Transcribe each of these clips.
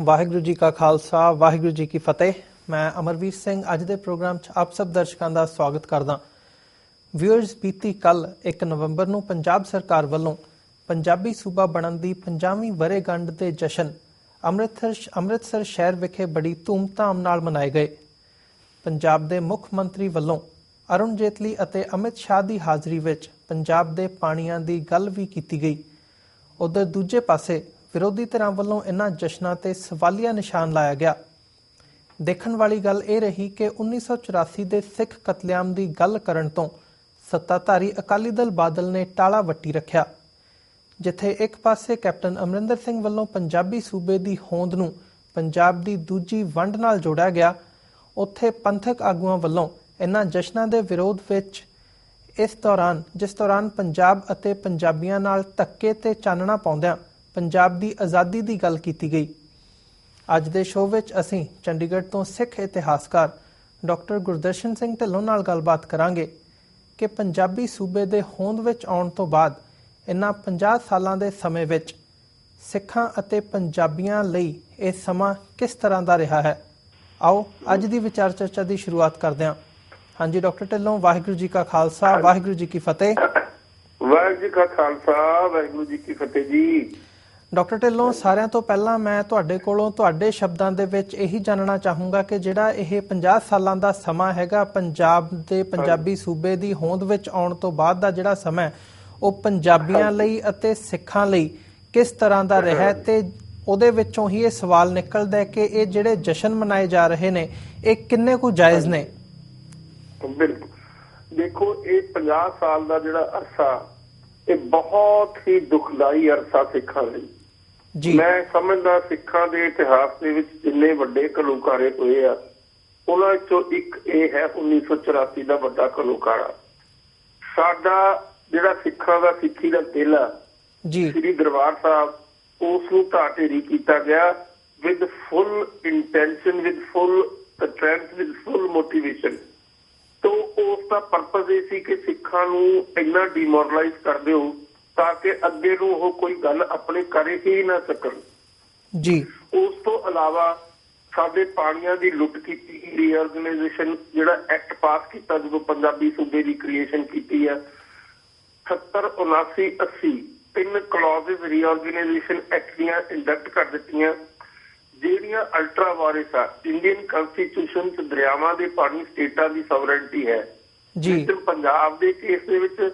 ਵਾਹਿਗੁਰੂ ਜੀ ਕਾ ਖਾਲਸਾ, ਵਾਹਿਗੁਰੂ ਜੀ ਕੀ ਫਤਿਹ। ਮੈਂ ਅਮਰਵੀਰ ਸਿੰਘ, ਅੱਜ ਦੇ ਪ੍ਰੋਗਰਾਮ 'ਚ ਆਪ ਸਭ ਦਰਸ਼ਕਾਂ ਦਾ ਸਵਾਗਤ ਕਰਦਾ ਵਿਊਅਰਸ, ਬੀਤੀ ਕੱਲ 1 ਨਵੰਬਰ ਨੂੰ ਪੰਜਾਬ ਸਰਕਾਰ ਵੱਲੋਂ ਪੰਜਾਬੀ ਸੂਬਾ ਬਣਨ ਦੀ 50ਵੀਂ ਵਰ੍ਹੇਗੰਢ ਦੇ ਜਸ਼ਨ ਅੰਮ੍ਰਿਤਸਰ ਅੰਮ੍ਰਿਤਸਰ ਸ਼ਹਿਰ ਵਿਖੇ ਬੜੀ ਧੂਮਧਾਮ ਨਾਲ ਮਨਾਏ ਗਏ। ਪੰਜਾਬ ਦੇ ਮੁੱਖ ਮੰਤਰੀ ਵੱਲੋਂ ਅਰੁਣ ਜੇਤਲੀ ਅਤੇ ਅਮਿਤ ਸ਼ਾਹ ਦੀ ਹਾਜ਼ਰੀ ਵਿੱਚ ਪੰਜਾਬ ਦੇ ਪਾਣੀਆਂ ਦੀ ਗੱਲ ਵੀ ਕੀਤੀ ਗਈ। ਉਧਰ ਦੂਜੇ ਪਾਸੇ ਵਿਰੋਧੀ ਧਿਰਾਂ ਵੱਲੋਂ ਇਨ੍ਹਾਂ ਜਸ਼ਨਾਂ ਤੇ ਸਵਾਲੀਆ ਨਿਸ਼ਾਨ ਲਾਇਆ ਗਿਆ। ਦੇਖਣ ਵਾਲੀ ਗੱਲ ਇਹ ਰਹੀ ਕਿ 1984 ਦੇ ਸਿੱਖ ਕਤਲੇਆਮ ਦੀ ਗੱਲ ਕਰਨ ਤੋਂ ਸੱਤਾਧਾਰੀ ਅਕਾਲੀ ਦਲ ਬਾਦਲ ਨੇ ਟਾਲਾ ਵੱਟੀ ਰੱਖਿਆ, ਜਿੱਥੇ ਇੱਕ ਪਾਸੇ ਕੈਪਟਨ ਅਮਰਿੰਦਰ ਸਿੰਘ ਵੱਲੋਂ ਪੰਜਾਬੀ ਸੂਬੇ ਦੀ ਹੋਂਦ ਨੂੰ ਪੰਜਾਬ ਦੀ ਦੂਜੀ ਵੰਡ ਨਾਲ ਜੋੜਿਆ ਗਿਆ। ਉੱਥੇ ਪੰਥਕ ਆਗੂਆਂ ਵੱਲੋਂ ਇਨ੍ਹਾਂ ਜਸ਼ਨਾਂ ਦੇ ਵਿਰੋਧ ਵਿੱਚ ਇਸ ਦੌਰਾਨ, ਜਿਸ ਦੌਰਾਨ ਪੰਜਾਬ ਅਤੇ ਪੰਜਾਬੀਆਂ ਨਾਲ ਧੱਕੇ ਤੇ ਚਾਨਣਾ ਪਾਉਂਦਿਆਂ ਪੰਜਾਬ ਦੀ ਆਜ਼ਾਦੀ ਦੀ ਗੱਲ ਕੀਤੀ ਗਈ। ਅੱਜ ਦੇ ਸ਼ੋਅ ਵਿੱਚ ਅਸੀਂ ਚੰਡੀਗੜ੍ਹ ਤੋਂ ਸਿੱਖ ਇਤਿਹਾਸਕਾਰ ਡਾਕਟਰ ਗੁਰਦਰਸ਼ਨ ਸਿੰਘ ਢਿੱਲੋਂ ਨਾਲ ਗੱਲਬਾਤ ਕਰਾਂਗੇ ਕਿ ਪੰਜਾਬੀ ਸੂਬੇ ਦੇ ਹੋਂਦ ਵਿੱਚ ਆਉਣ ਤੋਂ ਬਾਅਦ ਇਨ੍ਹਾਂ 50 ਸਾਲਾਂ ਦੇ ਸਮੇਂ ਵਿੱਚ ਸਿੱਖਾਂ ਅਤੇ ਪੰਜਾਬੀਆਂ ਲਈ ਇਹ ਸਮਾਂ ਕਿਸ ਤਰ੍ਹਾਂ ਦਾ ਰਿਹਾ ਹੈ? ਆਓ ਅੱਜ ਦੀ ਵਿਚਾਰ ਚਰਚਾ ਦੀ ਸ਼ੁਰੂਆਤ ਕਰਦੇ ਹਾਂ। ਹਾਂਜੀ, ਡਾਕਟਰ ਢਿੱਲੋਂ, ਵਾਹਿਗੁਰੂ ਜੀ ਕਾ ਖਾਲਸਾ, ਵਾਹਿਗੁਰੂ ਜੀ ਕੀ ਫਤਿਹ। ਵਾਹਿਗੁਰੂ ਜੀ ਕਾ ਖਾਲਸਾ, ਵਾਹਿਗੁਰੂ ਜੀ ਕੀ ਫਤਿਹ ਜੀ। ਡਾਕਟਰ ਢਿੱਲੋਂ ਸਾਰਿਆਂ ਤੋਂ ਪਹਿਲਾਂ ਮੈਂ ਤੁਹਾਡੇ ਕੋਲੋਂ ਤੁਹਾਡੇ ਸ਼ਬਦਾਂ ਦੇ ਵਿੱਚ ਇਹੀ ਜਾਣਨਾ ਚਾਹੂੰਗਾ ਕਿ ਜਿਹੜਾ ਇਹ 50 ਸਾਲਾਂ ਦਾ ਸਮਾਂ ਹੈਗਾ ਪੰਜਾਬ ਦੇ ਪੰਜਾਬੀ ਸੂਬੇ ਦੀ ਹੋਂਦ ਵਿੱਚ ਆਉਣ ਤੋਂ ਬਾਅਦ ਦਾ ਜਿਹੜਾ ਸਮਾਂ ਉਹ ਪੰਜਾਬੀਆਂ ਲਈ ਅਤੇ ਸਿੱਖਾਂ ਲਈ ਕਿਸ ਤਰ੍ਹਾਂ ਦਾ ਰਿਹਾ ਤੇ ਉਹਦੇ ਵਿੱਚੋਂ ਹੀ ਇਹ ਸਵਾਲ ਨਿਕਲਦਾ ਹੈ ਕਿ ਇਹ ਜਿਹੜੇ ਜਸ਼ਨ ਮਨਾਏ ਜਾ ਰਹੇ ਨੇ ਇਹ ਕਿੰਨੇ ਕੁ ਜਾਇਜ਼ ਨੇ? ਬਿਲਕੁਲ। ਦੇਖੋ ਇਹ 50 ਸਾਲ ਦਾ ਜਿਹੜਾ ਅਰਸਾ ਇਹ ਬਹੁਤ ਹੀ ਦੁਖਦਾਈ ਅਰਸਾ ਸਿੱਖਾਂ ਲਈ। ਜੀ। ਮੈਂ ਸਮਝਦਾ ਸਿੱਖਾਂ ਦੇ ਇਤਿਹਾਸ ਦੇ ਵਿੱਚ ਜਿੰਨੇ ਵੱਡੇ ਘਲੂਕਾਰੇ ਹੋਏ ਆ ਉਹਨਾਂ ਵਿੱਚੋਂ ਇੱਕ ਇਹ ਹੈ 1984 ਦਾ ਵੱਡਾ ਘਲੂਕਾਰਾ ਸਾਡਾ ਜਿਹੜਾ ਸਿੱਖਾਂ ਦਾ ਸਿੱਖੀ ਦਾ ਦਿਲ ਆ ਜੀ। ਸ੍ਰੀ ਦਰਬਾਰ ਸਾਹਿਬ ਉਸ ਨੂੰ ਢਾਹ ਢੇਰੀ ਕੀਤਾ ਗਿਆ with full intention with full strength with full motivation ਤੋ ਉਸ ਦਾ ਪਰਪਸ ਇਹ ਸੀ ਕਿ ਸਿੱਖਾਂ ਨੂੰ ਇੰਨਾ ਡਿਮੋਰਲਾਈਜ਼ ਕਰ ਦਿਓ ਤਾਂ ਕਿ ਅੱਗੇ ਨੂੰ ਉਹ ਕੋਈ ਗੱਲ ਆਪਣੇ ਕਰੇ ਹੀ ਨਾ ਸਕਣ। ਜੀ। ਉਸ ਤੋਂ ਇਲਾਵਾ ਸਾਡੇ ਪਾਣੀਆਂ ਦੀ ਲੁੱਟ ਕੀਤੀ ਰੀਆਰਗੇਨਾਈਜੇਸ਼ਨ ਜਿਹੜਾ ਐਕਟ ਪਾਸ ਕੀਤਾ ਜਦੋਂ ਪੰਜਾਬੀ ਸੂਬੇ ਦੀ ਕ੍ਰੀਏਸ਼ਨ ਕੀਤੀ ਹੈ 70 79 80 ਤਿੰਨ ਕਲੌਜ਼ਸ ਰੀਆਰਗੇਨਾਈਜੇਸ਼ਨ ਐਕਟ ਦੀਆਂ ਇੰਡਕਟ ਕਰ ਦਿੱਤੀਆਂ ਜਿਹੜੀਆਂ ਅਲਟਰਾ ਵਾਰਿਸ ਆ। ਇੰਡੀਅਨ ਕਨਸਟੀਟਿਊਸ਼ਨ ਚ ਦਰਿਆਵਾਂ ਦੇ ਪਾਣੀ ਸਟੇਟਾਂ ਦੀ ਸਵਰੈਂਟੀ ਹੈ। ਜੀ। ਪੰਜਾਬ ਦੇ ਕੇਸ ਦੇ ਵਿੱਚ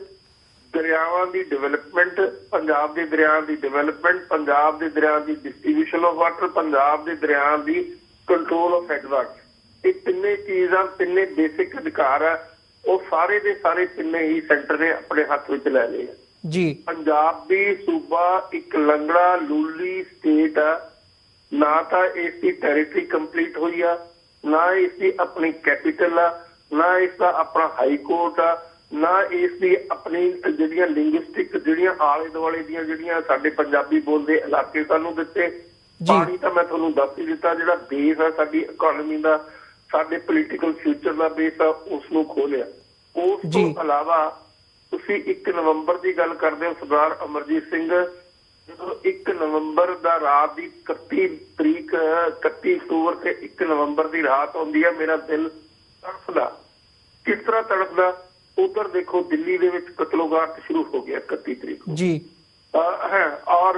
ਦਰਿਆਵਾਂ ਦੀ ਡਿਵੈਲਪਮੈਂਟ ਪੰਜਾਬ ਦੇ ਦਰਿਆਵਾਂ ਦੀ ਡਿਵੈਲਪਮੈਂਟ ਪੰਜਾਬ ਦੇ ਦਰਿਆਵਾਂ ਦੀ ਡਿਸਟ੍ਰੀਬਿਊਸ਼ਨ ਆਫ ਵਾਟਰ ਪੰਜਾਬ ਦੇ ਦਰਿਆਵਾਂ ਦੀ ਕੰਟਰੋਲ ਆਫ ਹੈਡਵਰਕਸ ਇਹ ਤਿੰਨੇ ਚੀਜ਼ਾਂ ਤਿੰਨੇ ਬੇਸਿਕ ਅਧਿਕਾਰ ਆ ਉਹ ਸਾਰੇ ਦੇ ਸਾਰੇ ਤਿੰਨੇ ਹੀ ਸੈਂਟਰ ਨੇ ਆਪਣੇ ਹੱਥ ਵਿੱਚ ਲੈ ਲਏ ਆ। ਜੀ। ਪੰਜਾਬੀ ਸੂਬਾ ਇੱਕ ਲੰਗੜਾ ਲੂਲੀ ਸਟੇਟ ਆ। ਨਾ ਤਾਂ ਇਸ ਦੀ ਟੈਰੀਟਰੀ ਕੰਪਲੀਟ ਹੋਈ ਆ ਨਾ ਇਸ ਦੀ ਆਪਣੀ ਕੈਪੀਟਲ ਆ ਨਾ ਇਸ ਦਾ ਆਪਣਾ ਹਾਈ ਕੋਰਟ ਆ ਨਾ ਇਸ ਦੀ ਆਪਣੀ ਜਿਹੜੀਆਂ ਲਿੰਗੁਇਸਟਿਕ ਜਿਹੜੀਆਂ ਆਲੇ ਦੁਆਲੇ ਦੀਆਂ ਜਿਹੜੀਆਂ ਸਾਡੇ ਪੰਜਾਬੀ ਬੋਲਦੇ ਇਲਾਕੇ ਸਾਨੂੰ ਦਿੱਤੇ। ਪਾਣੀ ਤਾਂ ਮੈਂ ਤੁਹਾਨੂੰ ਦੱਸ ਹੀ ਦਿੱਤਾ ਜਿਹੜਾ ਬੇਸ ਆ ਸਾਡੀ ਇਕਨੋਮੀ ਦਾ ਸਾਡੇ ਪੋਲੀਟੀਕਲ ਫਿਊਚਰ ਦਾ ਬੇਸ ਆ ਉਸ ਨੂੰ ਖੋਲਿਆ ਉਸ ਤੋਂ। ਇਲਾਵਾ ਤੁਸੀਂ 1 ਨਵੰਬਰ ਦੀ ਗੱਲ ਕਰਦੇ ਹੋ ਸਰਦਾਰ ਅਮਰਜੀਤ ਸਿੰਘ ਜਦੋਂ 1 ਨਵੰਬਰ ਦਾ ਰਾਤ ਦੀ 31 ਤਰੀਕ 31 ਅਕਤੂਬਰ ਤੇ 1 ਨਵੰਬਰ ਦੀ ਰਾਤ ਆਉਂਦੀ ਹੈ ਮੇਰਾ ਦਿਲ ਤੜਫਦਾ ਕਿਸ ਤਰ੍ਹਾਂ ਤੜਫਦਾ ਉਧਰ ਦੇਖੋ ਦਿੱਲੀ ਦੇ ਵਿੱਚ ਕਤਲੋਗਾਰਤ ਸ਼ੁਰੂ ਹੋ ਗਿਆ 31 ਤਰੀਕ ਨੂੰ। ਜੀ। ਔਰ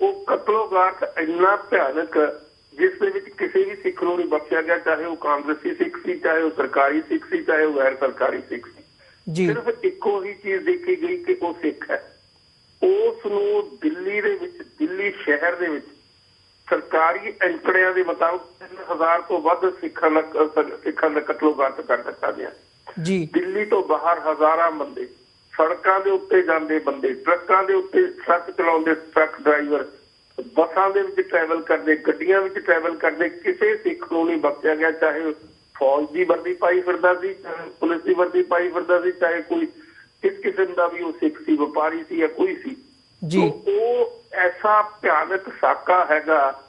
ਉਹ ਕਤਲੋਗਾਰਤ ਇੰਨਾ ਭਿਆਨਕ ਜਿਸ ਦੇ ਵਿੱਚ ਕਿਸੇ ਵੀ ਸਿੱਖ ਨੂੰ ਨਹੀਂ ਬਖਸ਼ਿਆ ਗਿਆ ਚਾਹੇ ਉਹ ਕਾਂਗਰਸੀ ਸਿੱਖ ਸੀ ਚਾਹੇ ਉਹ ਸਰਕਾਰੀ ਸਿੱਖ ਸੀ ਚਾਹੇ ਉਹ ਗੈਰ ਸਰਕਾਰੀ ਸਿੱਖ ਸੀ। ਜੀ। ਸਿਰਫ ਇੱਕੋ ਹੀ ਚੀਜ਼ ਦੇਖੀ ਗਈ ਕਿ ਉਹ ਸਿੱਖ ਹੈ। ਉਸ ਨੂੰ ਦਿੱਲੀ ਦੇ ਵਿੱਚ ਦਿੱਲੀ ਸ਼ਹਿਰ ਦੇ ਵਿੱਚ ਸਰਕਾਰੀ ਅੰਕੜਿਆਂ ਦੇ ਮੁਤਾਬਕ 3000 ਤੋਂ ਵੱਧ ਸਿੱਖਾਂ ਦਾ ਸਿੱਖਾਂ ਦਾ ਕਤਲੋਗਾਰਤ ਕਰ ਦਿੱਤਾ ਗਿਆ। ਜੀ। ਦਿੱਲੀ ਤੋਂ ਬਾਹਰ ਹਜ਼ਾਰਾਂ ਬੰਦੇ ਸੜਕਾਂ ਦੇ ਉੱਤੇ ਜਾਂਦੇ ਬੰਦੇ ਟਰੱਕਾਂ ਦੇ ਉੱਤੇ ਟਰੱਕ ਚਲਾਉਂਦੇ ਟਰੱਕ ਡਰਾਈਵਰ ਬੱਸਾਂ ਦੇ ਵਿੱਚ ਟਰੈਵਲ ਕਰਦੇ ਗੱਡੀਆਂ ਵਿੱਚ ਟਰੈਵਲ ਕਰਦੇ ਕਿਸੇ ਸਿੱਖ ਨੂੰ ਨਹੀਂ ਬਖਸ਼ਿਆ ਗਿਆ ਚਾਹੇ ਫੌਜ ਦੀ ਵਰਦੀ ਪਾਈ ਫਿਰਦਾ ਸੀ ਚਾਹੇ ਪੁਲਿਸ ਦੀ ਵਰਦੀ ਪਾਈ ਫਿਰਦਾ ਸੀ ਚਾਹੇ ਕੋਈ ਕਿਸ ਕਿਸਮ ਦਾ ਵੀ ਉਹ ਸਿੱਖ ਸੀ ਵਪਾਰੀ ਸੀ ਜਾਂ ਕੋਈ ਸੀ। ਜੀ। ਉਹ ਐਸਾ ਭਿਆਨਕ ਸਾਕਾ ਹੈਗਾ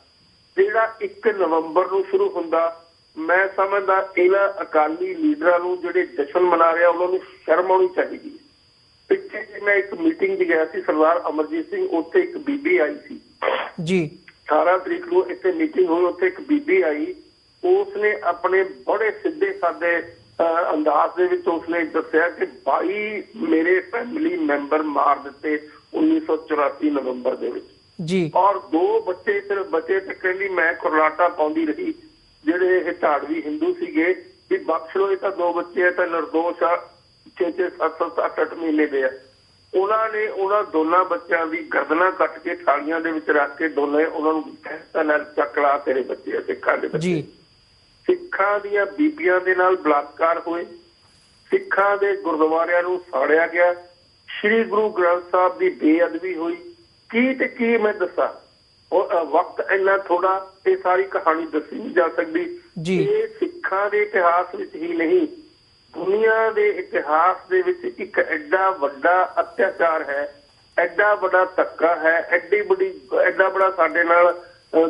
ਜਿਹੜਾ 1 ਨਵੰਬਰ ਨੂੰ ਸ਼ੁਰੂ ਹੁੰਦਾ ਮੈਂ ਸਮਝਦਾ ਇਹਨਾਂ ਅਕਾਲੀ ਲੀਡਰਾਂ ਨੂੰ ਜਿਹੜੇ ਜਸ਼ਨ ਮਨਾ ਰਿਹਾ ਉਹਨਾਂ ਨੂੰ ਸ਼ਰਮ ਆਉਣੀ ਚਾਹੀਦੀ ਹੈ। ਪਿੱਛੇ ਜੇ ਮੈਂ ਇੱਕ ਮੀਟਿੰਗ 'ਚ ਗਿਆ ਸੀ ਸਰਦਾਰ ਅਮਰਜੀਤ ਸਿੰਘ ਉੱਥੇ ਇੱਕ ਬੀਬੀ ਆਈ ਸੀ। ਜੀ। 18 ਤਰੀਕ ਨੂੰ ਇੱਥੇ ਮੀਟਿੰਗ ਹੋਈ ਉੱਥੇ ਇੱਕ ਬੀਬੀ ਆਈ। ਉਸ ਨੇ ਆਪਣੇ ਬੜੇ ਸਿੱਧੇ ਸਾਦੇ ਅੰਦਾਜ਼ ਦੇ ਵਿੱਚ ਉਸਨੇ ਦੱਸਿਆ ਕਿ 22 ਮੇਰੇ ਫੈਮਿਲੀ ਮੈਂਬਰ ਮਾਰ ਦਿੱਤੇ 1984 ਨਵੰਬਰ ਦੇ ਵਿੱਚ। ਜੀ। ਔਰ ਦੋ ਬੱਚੇ ਸਿਰਫ ਬਚੇ ਤੇ ਕਹਿੰਦੀ ਮੈਂ ਕੁਰਲਾਟਾ ਪਾਉਂਦੀ ਰਹੀ। ਜਿਹੜੇ ਇਹ ਢਾੜਵੀ ਹਿੰਦੂ ਸੀਗੇ ਵੀ ਬਖਸ਼ ਲੋ ਇਹ ਤਾਂ ਦੋ ਬੱਚੇ ਆ ਤਾਂ ਨਿਰਦੋਸ਼ ਆ 6 6 7 7 8 ਮਹੀਨੇ ਦੇ ਆ। ਉਹਨਾਂ ਨੇ ਉਹਨਾਂ ਦੋਨਾਂ ਬੱਚਿਆਂ ਦੀ ਗਰਦਨਾਂ ਕੱਟ ਕੇ ਥਾਲੀਆਂ ਦੇ ਵਿੱਚ ਰੱਖ ਕੇ ਦੋਨੇ ਉਹਨਾਂ ਨੂੰ ਕਹਿਤਾ ਨਾਲ ਚੱਕਲਾ ਤੇਰੇ ਬੱਚੇ ਆ ਸਿੱਖਾਂ ਦੇ ਬੱਚੇ। ਜੀ। ਸਿੱਖਾਂ ਦੀਆਂ ਬੀਬੀਆਂ ਦੇ ਨਾਲ ਬਲਾਤਕਾਰ ਹੋਏ। ਸਿੱਖਾਂ ਦੇ ਗੁਰਦੁਆਰਿਆਂ ਨੂੰ ਸਾੜਿਆ ਗਿਆ। ਸ੍ਰੀ ਗੁਰੂ ਗ੍ਰੰਥ ਸਾਹਿਬ ਦੀ ਬੇਅਦਬੀ ਹੋਈ। ਕੀ ਤੇ ਕੀ ਮੈਂ ਦੱਸਾਂ? ਉਹ ਵਕਤ ਇੰਨਾ ਥੋੜਾ ਇਹ ਸਾਰੀ ਕਹਾਣੀ ਦੱਸੀ ਨਹੀਂ ਜਾ ਸਕਦੀ। ਇਹ ਸਿੱਖਾਂ ਦੇ ਇਤਿਹਾਸ ਵਿੱਚ ਹੀ ਨਹੀਂ ਦੁਨੀਆ ਦੇ ਇਤਿਹਾਸ ਦੇ ਵਿੱਚ ਇੱਕ ਐਡਾ ਵੱਡਾ ਅਤਿਆਚਾਰ ਹੈ ਐਡਾ ਵੱਡਾ ਧੱਕਾ ਹੈ ਐਡੀ ਵੱਡੀ ਐਡਾ ਬੜਾ ਸਾਡੇ ਨਾਲ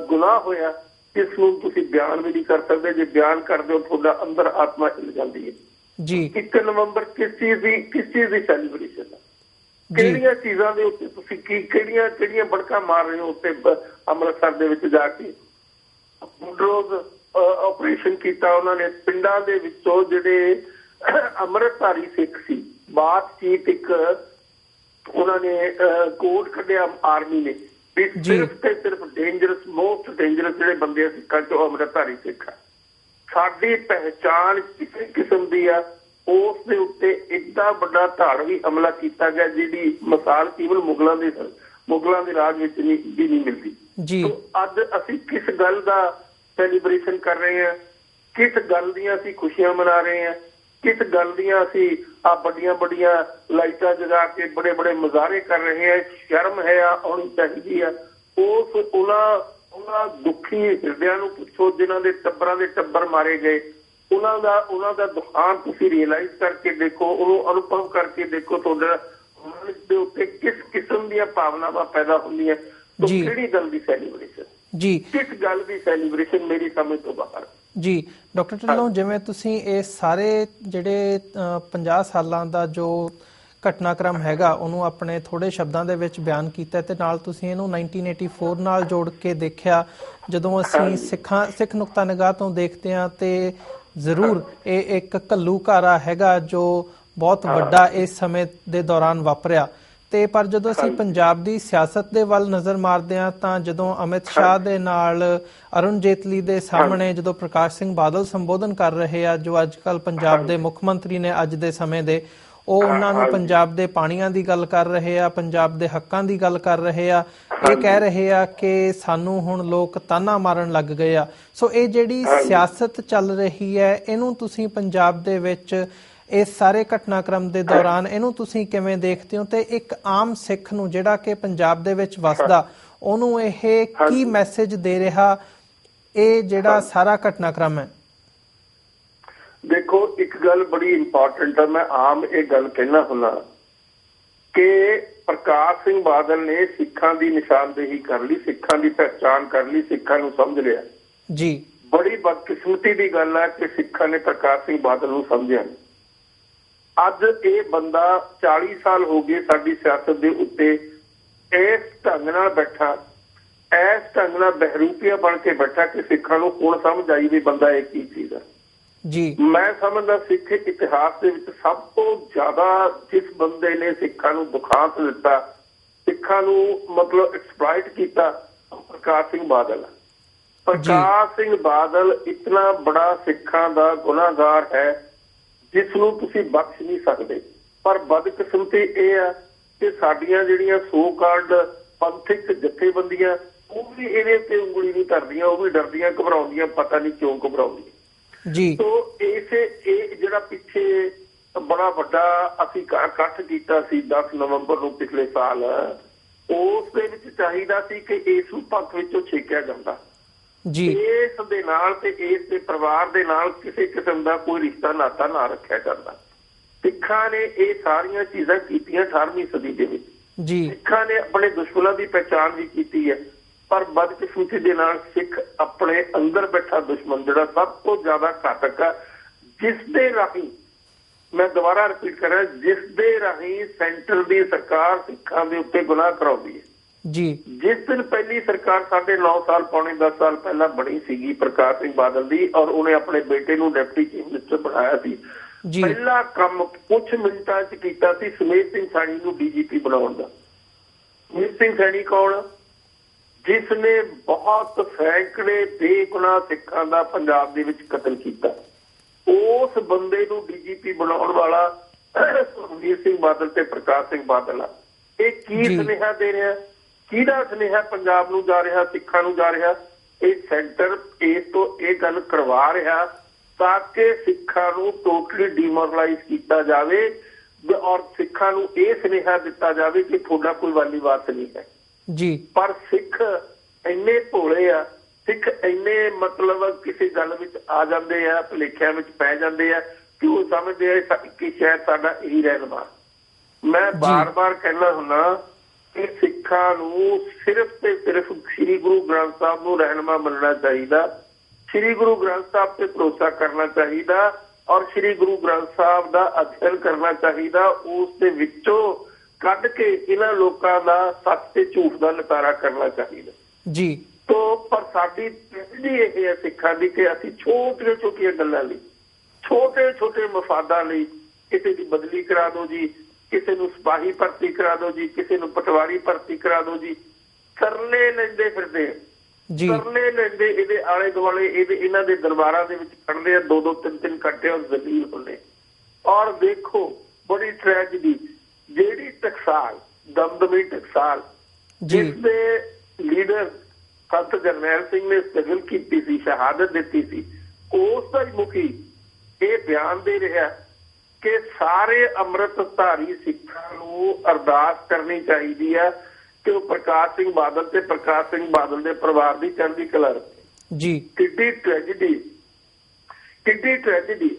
ਗੁਨਾਹ ਹੋਇਆ ਇਸ ਨੂੰ ਤੁਸੀਂ ਬਿਆਨ ਵੀ ਨਹੀਂ ਕਰ ਸਕਦੇ। ਜੇ ਬਿਆਨ ਕਰਦੇ ਹੋ ਤੁਹਾਡਾ ਅੰਦਰ ਆਤਮਾ ਹਿੱਲ ਜਾਂਦੀ ਹੈ। ਜੀ। 1 ਨਵੰਬਰ ਕਿਸ ਚੀਜ਼ ਦੀ ਕਿਸ ਚੀਜ਼ ਦੀ ਸੈਲੀਬ੍ਰੇਸ਼ਨ ਹੈ? ਕਿਹੜੀਆਂ ਚੀਜ਼ਾਂ ਦੇ ਉੱਤੇ ਤੁਸੀਂ ਕੀ ਕਿਹੜੀਆਂ ਕਿਹੜੀਆਂ ਬੜਕਾ ਮਾਰ ਰਹੇ ਹੋ ਉੱਤੇ ਅੰਮ੍ਰਿਤਸਰ ਦੇ ਵਿੱਚ ਜਾ ਕੇ? ਰੋਜ਼ ਆਪਰੇਸ਼ਨ ਕੀਤਾ ਉਹਨਾਂ ਨੇ। ਪਿੰਡਾਂ ਦੇ ਵਿੱਚੋਂ ਜਿਹੜੇ ਅੰਮ੍ਰਿਤਧਾਰੀ ਸਿੱਖ ਸੀ ਬਾਤਚੀਤ ਇੱਕ ਉਹਨਾਂ ਨੇ ਕੋਡ ਕੱਢਿਆ ਆਰਮੀ ਨੇ। ਵੀ। ਸਿਰਫ ਤੇ ਸਿਰਫ ਡੇਂਜਰਸ ਮੋਸਟ ਡੇਂਜਰਸ ਜਿਹੜੇ ਬੰਦੇ ਆ ਸਿੱਖਾਂ ਚੋਂ ਅੰਮ੍ਰਿਤਧਾਰੀ ਸਿੱਖ ਆ। ਸਾਡੀ ਪਹਿਚਾਣ ਕਿਸੇ ਕਿਸਮ ਦੀ ਆ ਉਸ ਦੇ ਉੱਤੇ ਇੱਡਾ ਵੱਡਾ ਧਾੜਵੀ ਹਮਲਾ ਕੀਤਾ ਗਿਆ ਜਿਹਦੀ ਮਿਸਾਲ ਕੇਵਲ ਮੁਗਲਾਂ ਦੇ ਮੁਗਲਾਂ ਦੇ ਰਾਜ ਵਿੱਚ ਨਹੀਂ ਵੀ ਨਹੀਂ ਮਿਲਦੀ। ਜੀ। ਅੱਜ ਅਸੀਂ ਕਿਸ ਗੱਲ ਦਾ ਸੈਲੀਬ੍ਰੇਸ਼ਨ ਕਰ ਰਹੇ ਹਾਂ? ਕਿਸ ਗੱਲ ਦੀਆਂ ਅਸੀਂ ਖੁਸ਼ੀਆਂ ਮਨਾ ਰਹੇ ਹਾਂ? ਕਿਸ ਗੱਲ ਦੀਆਂ ਅਸੀਂ ਆ ਵੱਡੀਆਂ ਵੱਡੀਆਂ ਲਾਈਟਾਂ ਜਗਾ ਕੇ ਬੜੇ ਬੜੇ ਮਜ਼ਾਰੇ ਕਰ ਰਹੇ ਹਾਂ? ਸ਼ਰਮ ਹੈ, ਆ ਆਉਣੀ ਚਾਹੀਦੀ ਆ। ਉਸ ਉਹਨਾਂ ਉਹਨਾਂ ਦੁਖੀ ਹਿਰਦਿਆਂ ਨੂੰ ਪੁੱਛੋ ਜਿਨ੍ਹਾਂ ਦੇ ਟੱਬਰਾਂ ਦੇ ਟੱਬਰ ਮਾਰੇ ਗਏ। ਉਹਨਾਂ ਦਾ ਉਹਨਾਂ ਦਾ ਦੁਖਾਂਤ ਤੁਸੀਂ ਰੀਅਲਾਈਜ਼ ਕਰਕੇ ਦੇਖੋ, ਉਹਨੂੰ ਅਨੁਭਵ ਕਰਕੇ ਦੇਖੋ ਤੁਹਾਡਾ ਮਨ ਦੇ ਉੱਤੇ ਕਿਸ ਕਿਸਮ ਦੀਆਂ ਭਾਵਨਾਵਾਂ ਪੈਦਾ ਹੁੰਦੀਆਂ। ਜੀ। ਕਿਹੜੀ ਗੱਲ ਦੀ ਸੈਲੀਬ੍ਰੇਸ਼ਨ ਜੀ। ਕਿਸ ਗੱਲ ਦੀ ਸੈਲੀਬ੍ਰੇਸ਼ਨ ਮੇਰੀ ਸਮਝ ਤੋਂ ਬਾਹਰ? ਜੀ ਡਾਕਟਰ ਢਿੱਲੋਂ ਜਿਵੇਂ ਤੁਸੀਂ ਇਹ ਸਾਰੇ ਜਿਹੜੇ ਅ, 50 ਸਾਲਾਂ ਦਾ ਜੋ ਘਟਨਾਕ੍ਰਮ ਹੈਗਾ ਉਹਨੂੰ ਆਪਣੇ ਥੋੜੇ ਸ਼ਬਦਾਂ ਦੇ ਵਿੱਚ ਬਿਆਨ ਕੀਤਾ ਤੇ ਨਾਲ ਤੁਸੀਂ ਇਹਨੂੰ 1984 ਨਾਲ ਜੋੜ ਕੇ ਦੇਖਿਆ ਜਦੋਂ ਅਸੀਂ ਸਿੱਖਾਂ ਸਿੱਖ ਨੁਕਤਾ ਨਿਗਾਹ ਤੋਂ ਦੇਖਦੇ ਹਾਂ ਤੇ ਜ਼ਰੂਰ ਇਹ ਇੱਕ ਘੱਲੂਘਾਰਾ ਹੈਗਾ ਜੋ ਬਹੁਤ ਵੱਡਾ ਇਸ ਸਮੇਂ ਦੇ ਦੌਰਾਨ ਵਾਪਰਿਆ। ਤੇ ਪਰ ਜਦੋਂ ਅਸੀਂ ਪੰਜਾਬ ਦੀ ਸਿਆਸਤ ਦੇ ਵੱਲ ਨਜ਼ਰ ਮਾਰਦੇ ਹਾਂ ਤਾਂ ਜਦੋਂ ਅਮਿਤ ਸ਼ਾਹ ਦੇ ਨਾਲ ਅਰੁਣ ਜੇਤਲੀ ਦੇ ਸਾਹਮਣੇ ਜਦੋਂ ਪ੍ਰਕਾਸ਼ ਸਿੰਘ ਬਾਦਲ ਸੰਬੋਧਨ ਕਰ ਰਹੇ ਆ ਜੋ ਅੱਜਕੱਲ ਪੰਜਾਬ ਦੇ ਮੁੱਖ ਮੰਤਰੀ ਨੇ ਅੱਜ ਦੇ ਸਮੇਂ ਦੇ ਉਹ ਉਹਨਾਂ ਨੂੰ ਪੰਜਾਬ ਦੇ ਪਾਣੀਆਂ ਦੀ ਗੱਲ ਕਰ ਰਹੇ ਆ ਪੰਜਾਬ ਦੇ ਹੱਕਾਂ ਦੀ ਗੱਲ ਕਰ ਰਹੇ ਆ। ਇਹ ਕਹਿ ਰਹੇ ਆ ਕਿ ਸਾਨੂੰ ਹੁਣ ਲੋਕ ਤਾਨਾ ਮਾਰਨ ਲੱਗ ਗਏ ਆ। ਸੋ ਇਹ ਜਿਹੜੀ ਸਿਆਸਤ ਚੱਲ ਰਹੀ ਹੈ ਇਹਨੂੰ ਤੁਸੀਂ ਪੰਜਾਬ ਦੇ ਵਿੱਚ ਇਸ ਸਾਰੇ ਘਟਨਾਕ੍ਰਮ ਦੇ ਦੌਰਾਨ ਇਹਨੂੰ ਤੁਸੀਂ ਕਿਵੇਂ ਦੇਖਦੇ ਹੋ? ਤੇ ਇੱਕ ਆਮ ਸਿੱਖ ਨੂੰ ਜਿਹੜਾ ਕਿ ਪੰਜਾਬ ਦੇ ਵਿੱਚ ਵਸਦਾ ਉਹਨੂੰ ਇਹ ਕੀ ਮੈਸੇਜ ਦੇ ਰਿਹਾ? ਇਹ ਜਿਹੜਾ ਸਾਰਾ ਘਟਨਾਕ੍ਰਮ ਹੈ। ਦੇਖੋ ਇੱਕ ਗੱਲ ਬੜੀ ਇੰਪੋਰਟੈਂਟ ਹੈ ਮੈਂ ਆਮ ਇਹ ਗੱਲ ਕਹਿਣਾ ਹੁੰਦਾ ਕਿ ਪ੍ਰਕਾਸ਼ ਸਿੰਘ ਬਾਦਲ ਨੇ ਸਿੱਖਾਂ ਦੀ ਨਿਸ਼ਾਨਦੇਹੀ ਕਰ ਲਈ ਸਿੱਖਾਂ ਦੀ ਪਹਿਚਾਣ ਕਰ ਲਈ ਸਿੱਖਾਂ ਨੂੰ ਸਮਝ ਲਿਆ। ਜੀ। ਬੜੀ ਬਦਕਿਸਮਤੀ ਦੀ ਗੱਲ ਹੈ ਕਿ ਸਿੱਖਾਂ ਨੇ ਪ੍ਰਕਾਸ਼ ਸਿੰਘ ਬਾਦਲ ਨੂੰ ਸਮਝਿਆ। ਨਹੀਂ। ਅੱਜ ਇਹ ਬੰਦਾ 40 ਸਾਲ ਹੋ ਗਏ ਸਾਡੀ ਸਿਆਸਤ ਦੇ ਉੱਤੇ ਇਸ ਢੰਗ ਨਾਲ ਬੈਠਾ ਇਸ ਢੰਗ ਨਾਲ ਬਹਿਰੂਪੀਆ ਬਣ ਕੇ ਬੈਠਾ ਕਿ ਸਿੱਖਾਂ ਨੂੰ ਹੁਣ ਸਮਝ ਆਈ ਵੀ ਬੰਦਾ ਇਹ ਕੀ ਚੀਜ਼ ਹੈ ਜੀ। ਮੈਂ ਸਮਝਦਾ ਸਿੱਖ ਇਤਿਹਾਸ ਦੇ ਵਿੱਚ ਸਭ ਤੋਂ ਜ਼ਿਆਦਾ ਜਿਸ ਬੰਦੇ ਨੇ ਸਿੱਖਾਂ ਨੂੰ ਦੁਖਾਂਤ ਦਿੱਤਾ ਸਿੱਖਾਂ ਨੂੰ ਮਤਲਬ ਐਕਸਪਲੋਇਟ ਕੀਤਾ ਪ੍ਰਕਾਸ਼ ਸਿੰਘ ਬਾਦਲ ਪ੍ਰਕਾਸ਼ ਸਿੰਘ ਬਾਦਲ ਇਤਨਾ ਬੜਾ ਸਿੱਖਾਂ ਦਾ ਗੁਨਾਹਗਾਰ ਹੈ ਜਿਸ ਨੂੰ ਤੁਸੀਂ ਬਖਸ਼ ਨਹੀਂ ਸਕਦੇ। ਪਰ ਬਦਕਿਸਮਤੀ ਇਹ ਆ ਕਿ ਸਾਡੀਆਂ ਜਿਹੜੀਆਂ ਸੋ ਕਾਲਡ ਪੰਥਕ ਜਥੇਬੰਦੀਆਂ ਉਹ ਵੀ ਇਹਦੇ ਉੱਤੇ ਉਂਗਲੀ ਨਹੀਂ ਧਰਦੀਆਂ ਉਹ ਵੀ ਡਰਦੀਆਂ ਘਬਰਾਉਂਦੀਆਂ ਪਤਾ ਨਹੀਂ ਕਿਉਂ ਘਬਰਾਉਂਦੀਆਂ। ਜੀ। ਤੋ ਇਸੇ ਇਹ ਜਿਹੜਾ ਪਿੱਛੇ ਬੜਾ ਵੱਡਾ ਅਸੀਂ ਇਕੱਠ ਕੀਤਾ ਸੀ 10 ਨਵੰਬਰ ਨੂੰ ਪਿਛਲੇ ਸਾਲ ਉਸ ਦੇ ਵਿੱਚ ਚਾਹੀਦਾ ਸੀ ਕਿ ਇਸ ਨੂੰ ਪੰਥ ਵਿੱਚੋਂ ਛੇਕਿਆ ਜਾਂਦਾ। ਜੀ। ਇਸ ਦੇ ਨਾਲ ਤੇ ਇਸ ਦੇ ਪਰਿਵਾਰ ਦੇ ਨਾਲ ਕਿਸੇ ਕਿਸਮ ਦਾ ਕੋਈ ਰਿਸ਼ਤਾ ਨਾਤਾ ਨਾ ਰੱਖਿਆ ਜਾਂਦਾ। ਸਿੱਖਾਂ ਨੇ ਇਹ ਸਾਰੀਆਂ ਚੀਜ਼ਾਂ ਕੀਤੀਆਂ 18ਵੀਂ ਸਦੀ ਦੇ ਵਿੱਚ। ਜੀ। ਸਿੱਖਾਂ ਨੇ ਆਪਣੇ ਦੁਸ਼ਮਣਾਂ ਦੀ ਪਛਾਣ ਵੀ ਕੀਤੀ ਹੈ ਪਰ ਬਦਕਿਸਮਤੀ ਦੇ ਨਾਲ ਸਿੱਖ ਆਪਣੇ ਅੰਦਰ ਬੈਠਾ ਦੁਸ਼ਮਣ ਜਿਹੜਾ ਸਭ ਤੋਂ ਜ਼ਿਆਦਾ ਘਾਤਕ ਹੈ ਜਿਸ ਦੇ ਰਾਹੀਂ ਮੈਂ ਦੁਬਾਰਾ ਰਿਪੀਟ ਕਰ ਰਿਹਾ ਜਿਸ ਦੇ ਰਾਹੀਂ ਸੈਂਟਰ ਦੀ ਸਰਕਾਰ ਸਿੱਖਾਂ ਦੇ ਉੱਤੇ ਗੁਨਾਹ ਕਰਾਉਂਦੀ ਹੈ। ਜੀ। ਜਿਸ ਦਿਨ ਪਹਿਲੀ ਸਰਕਾਰ ਸਾਡੇ 9 ਸਾਲ ਪੌਣੇ 10 ਸਾਲ ਪਹਿਲਾਂ ਬਣੀ ਸੀਗੀ ਪ੍ਰਕਾਸ਼ ਸਿੰਘ ਬਾਦਲ ਦੀ ਔਰ ਉਹਨੇ ਆਪਣੇ ਬੇਟੇ ਨੂੰ ਡਿਪਟੀ ਚੀਫ ਮਿਨਿਸਟਰ ਬਣਾਇਆ ਸੀ। ਜੀ। ਪਹਿਲਾ ਕੰਮ ਕੁਝ ਮਿੰਟਾਂ 'ਚ ਕੀਤਾ ਸੀ ਸਮੇਤ ਸਿੰਘ ਸਾਣੀ ਨੂੰ ਡੀਜੀਪੀ ਬਣਾਉਣ ਦਾ। ਸਮੇਤ ਸਿੰਘ ਸਾਣੀ ਕੌਣ? ਜਿਸ ਨੇ ਬਹੁਤ ਸੈਂਕੜੇ ਬੇਗੁਨਾਹ ਸਿੱਖਾਂ ਦਾ ਪੰਜਾਬ ਦੇ ਵਿੱਚ ਕਤਲ ਕੀਤਾ। ਉਸ ਬੰਦੇ ਨੂੰ ਡੀਜੀਪੀ ਬਣਾਉਣ ਵਾਲਾ ਸੁਖਬੀਰ ਸਿੰਘ ਬਾਦਲ ਤੇ ਪ੍ਰਕਾਸ਼ ਸਿੰਘ ਬਾਦਲ ਆ। ਇਹ ਕੀ। ਸੁਨੇਹਾ ਦੇ ਰਿਹਾ? ਕਿਹਦਾ ਸੁਨੇਹਾ ਪੰਜਾਬ ਨੂੰ ਜਾ ਰਿਹਾ ਸਿੱਖਾਂ ਨੂੰ ਜਾ ਰਿਹਾ? ਇਹ ਸੈਂਟਰ ਇਸ ਤੋਂ ਇਹ ਗੱਲ ਕਰਵਾ ਰਿਹਾ ਤਾਂ ਕਿ ਸਿੱਖਾਂ ਨੂੰ ਟੋਟਲੀ ਡੀਮੋਰਲਾਈਜ਼ ਕੀਤਾ ਜਾਵੇ ਔਰ ਸਿੱਖਾਂ ਨੂੰ ਇਹ ਸੁਨੇਹਾ ਦਿੱਤਾ ਜਾਵੇ ਕਿ ਤੁਹਾਡਾ ਕੋਈ ਵਾਲੀ ਵਾਰਸ ਨਹੀਂ ਹੈ। ਜੀ। ਪਰ ਸਿੱਖ ਇੰਨੇ ਭੋਲੇ ਆ ਸਿੱਖ ਇੰਨੇ ਮਤਲਬ ਕਿਸੇ ਗੱਲ ਵਿੱਚ ਆ ਜਾਂਦੇ ਆ ਭੁਲੇਖਿਆਂ ਵਿੱਚ ਪੈ ਜਾਂਦੇ ਆ ਕਿ ਉਹ ਸਮਝਦੇ ਆ ਕਿ ਸ਼ਾਇਦ ਸਾਡਾ ਇਹੀ ਰਹਿਨਮਾ ਮੈਂ ਬਾਰ-ਬਾਰ ਕਹਿਣਾ ਹੁੰਨਾ ਕਿ ਸਿੱਖਾਂ ਨੂੰ ਸਿਰਫ ਤੇ ਸਿਰਫ ਸ੍ਰੀ ਗੁਰੂ ਗ੍ਰੰਥ ਸਾਹਿਬ ਨੂੰ ਰਹਿਨਮਾ ਮੰਨਣਾ ਚਾਹੀਦਾ ਸ੍ਰੀ ਗੁਰੂ ਗ੍ਰੰਥ ਸਾਹਿਬ ਤੇ ਭਰੋਸਾ ਕਰਨਾ ਚਾਹੀਦਾ ਔਰ ਸ੍ਰੀ ਗੁਰੂ ਗ੍ਰੰਥ ਸਾਹਿਬ ਦਾ ਅਧਿਐਨ ਕਰਨਾ ਚਾਹੀਦਾ ਉਸ ਦੇ ਵਿੱਚੋਂ ਕੱਢ ਕੇ ਇਹਨਾਂ ਲੋਕਾਂ ਦਾ ਸੱਚ ਤੇ ਝੂਠ ਦਾ ਨਿਤਾਰਾ ਕਰਨਾ ਚਾਹੀਦਾ। ਜੀ। ਤੋ ਪਰ ਸਾਡੀ ਟ੍ਰੈਜਡੀ ਇਹ ਹੈ ਸਿੱਖਾਂ ਦੀ ਕਿ ਅਸੀਂ ਛੋਟੀਆਂ ਛੋਟੀਆਂ ਗੱਲਾਂ ਲਈ ਛੋਟੇ ਛੋਟੇ ਮਫਾਦਾਂ ਲਈ ਕਿਸੇ ਦੀ ਬਦਲੀ ਕਰਾ ਦਿਓ ਜੀ ਕਿਸੇ ਨੂੰ ਸਿਪਾਹੀ ਭਰਤੀ ਕਰਾ ਦਿਓ ਜੀ ਕਿਸੇ ਨੂੰ ਪਟਵਾਰੀ ਭਰਤੀ ਕਰਾ ਦਿਓ ਜੀ। ਸਰਲੇ ਲੈਂਦੇ ਫਿਰਦੇ। ਜੀ। ਕਰਨੇ ਲੈਂਦੇ ਇਹਦੇ ਆਲੇ ਦੁਆਲੇ ਇਹਦੇ ਇਹਨਾਂ ਦੇ ਦਰਬਾਰਾਂ ਦੇ ਵਿੱਚ ਖੜਦੇ ਆ ਦੋ ਦੋ ਤਿੰਨ ਤਿੰਨ ਘੰਟੇ ਉਹ ਜ਼ਲੀਲ ਹੁੰਦੇ। ਔਰ ਦੇਖੋ ਬੜੀ ਟ੍ਰੈਜਡੀ ਜਿਹੜੀ ਟਕਸਾਲ ਦਮਦਮੀ ਟਕਸਾਲ ਜਿਸ ਦੇ ਲੀਡਰ ਸੰਤ ਜਰਨੈਲ ਸਿੰਘ ਨੇ ਸਟਰਗਲ ਕੀਤੀ ਸੀ ਸ਼ਹਾਦਤ ਦਿੱਤੀ ਸੀ ਉਸ ਦਾ ਹੀ ਮੁਖੀ ਇਹ ਬਿਆਨ ਦੇ ਰਿਹਾ ਕਿ ਸਾਰੇ ਅੰਮ੍ਰਿਤਧਾਰੀ ਸਿੱਖਾਂ ਨੂੰ ਅਰਦਾਸ ਕਰਨੀ ਚਾਹੀਦੀ ਹੈ ਕਿ ਉਹ ਪ੍ਰਕਾਸ਼ ਸਿੰਘ ਬਾਦਲ ਤੇ ਪ੍ਰਕਾਸ਼ ਸਿੰਘ ਬਾਦਲ ਦੇ ਪਰਿਵਾਰ ਦੀ ਚੜ੍ਹਦੀ ਕਲਾ ਰੱਖੇ ਜੀ। ਕਿੱਡੀ ਟ੍ਰੈਜਡੀ ਕਿੱਡੀ ਟ੍ਰੈਜਡੀ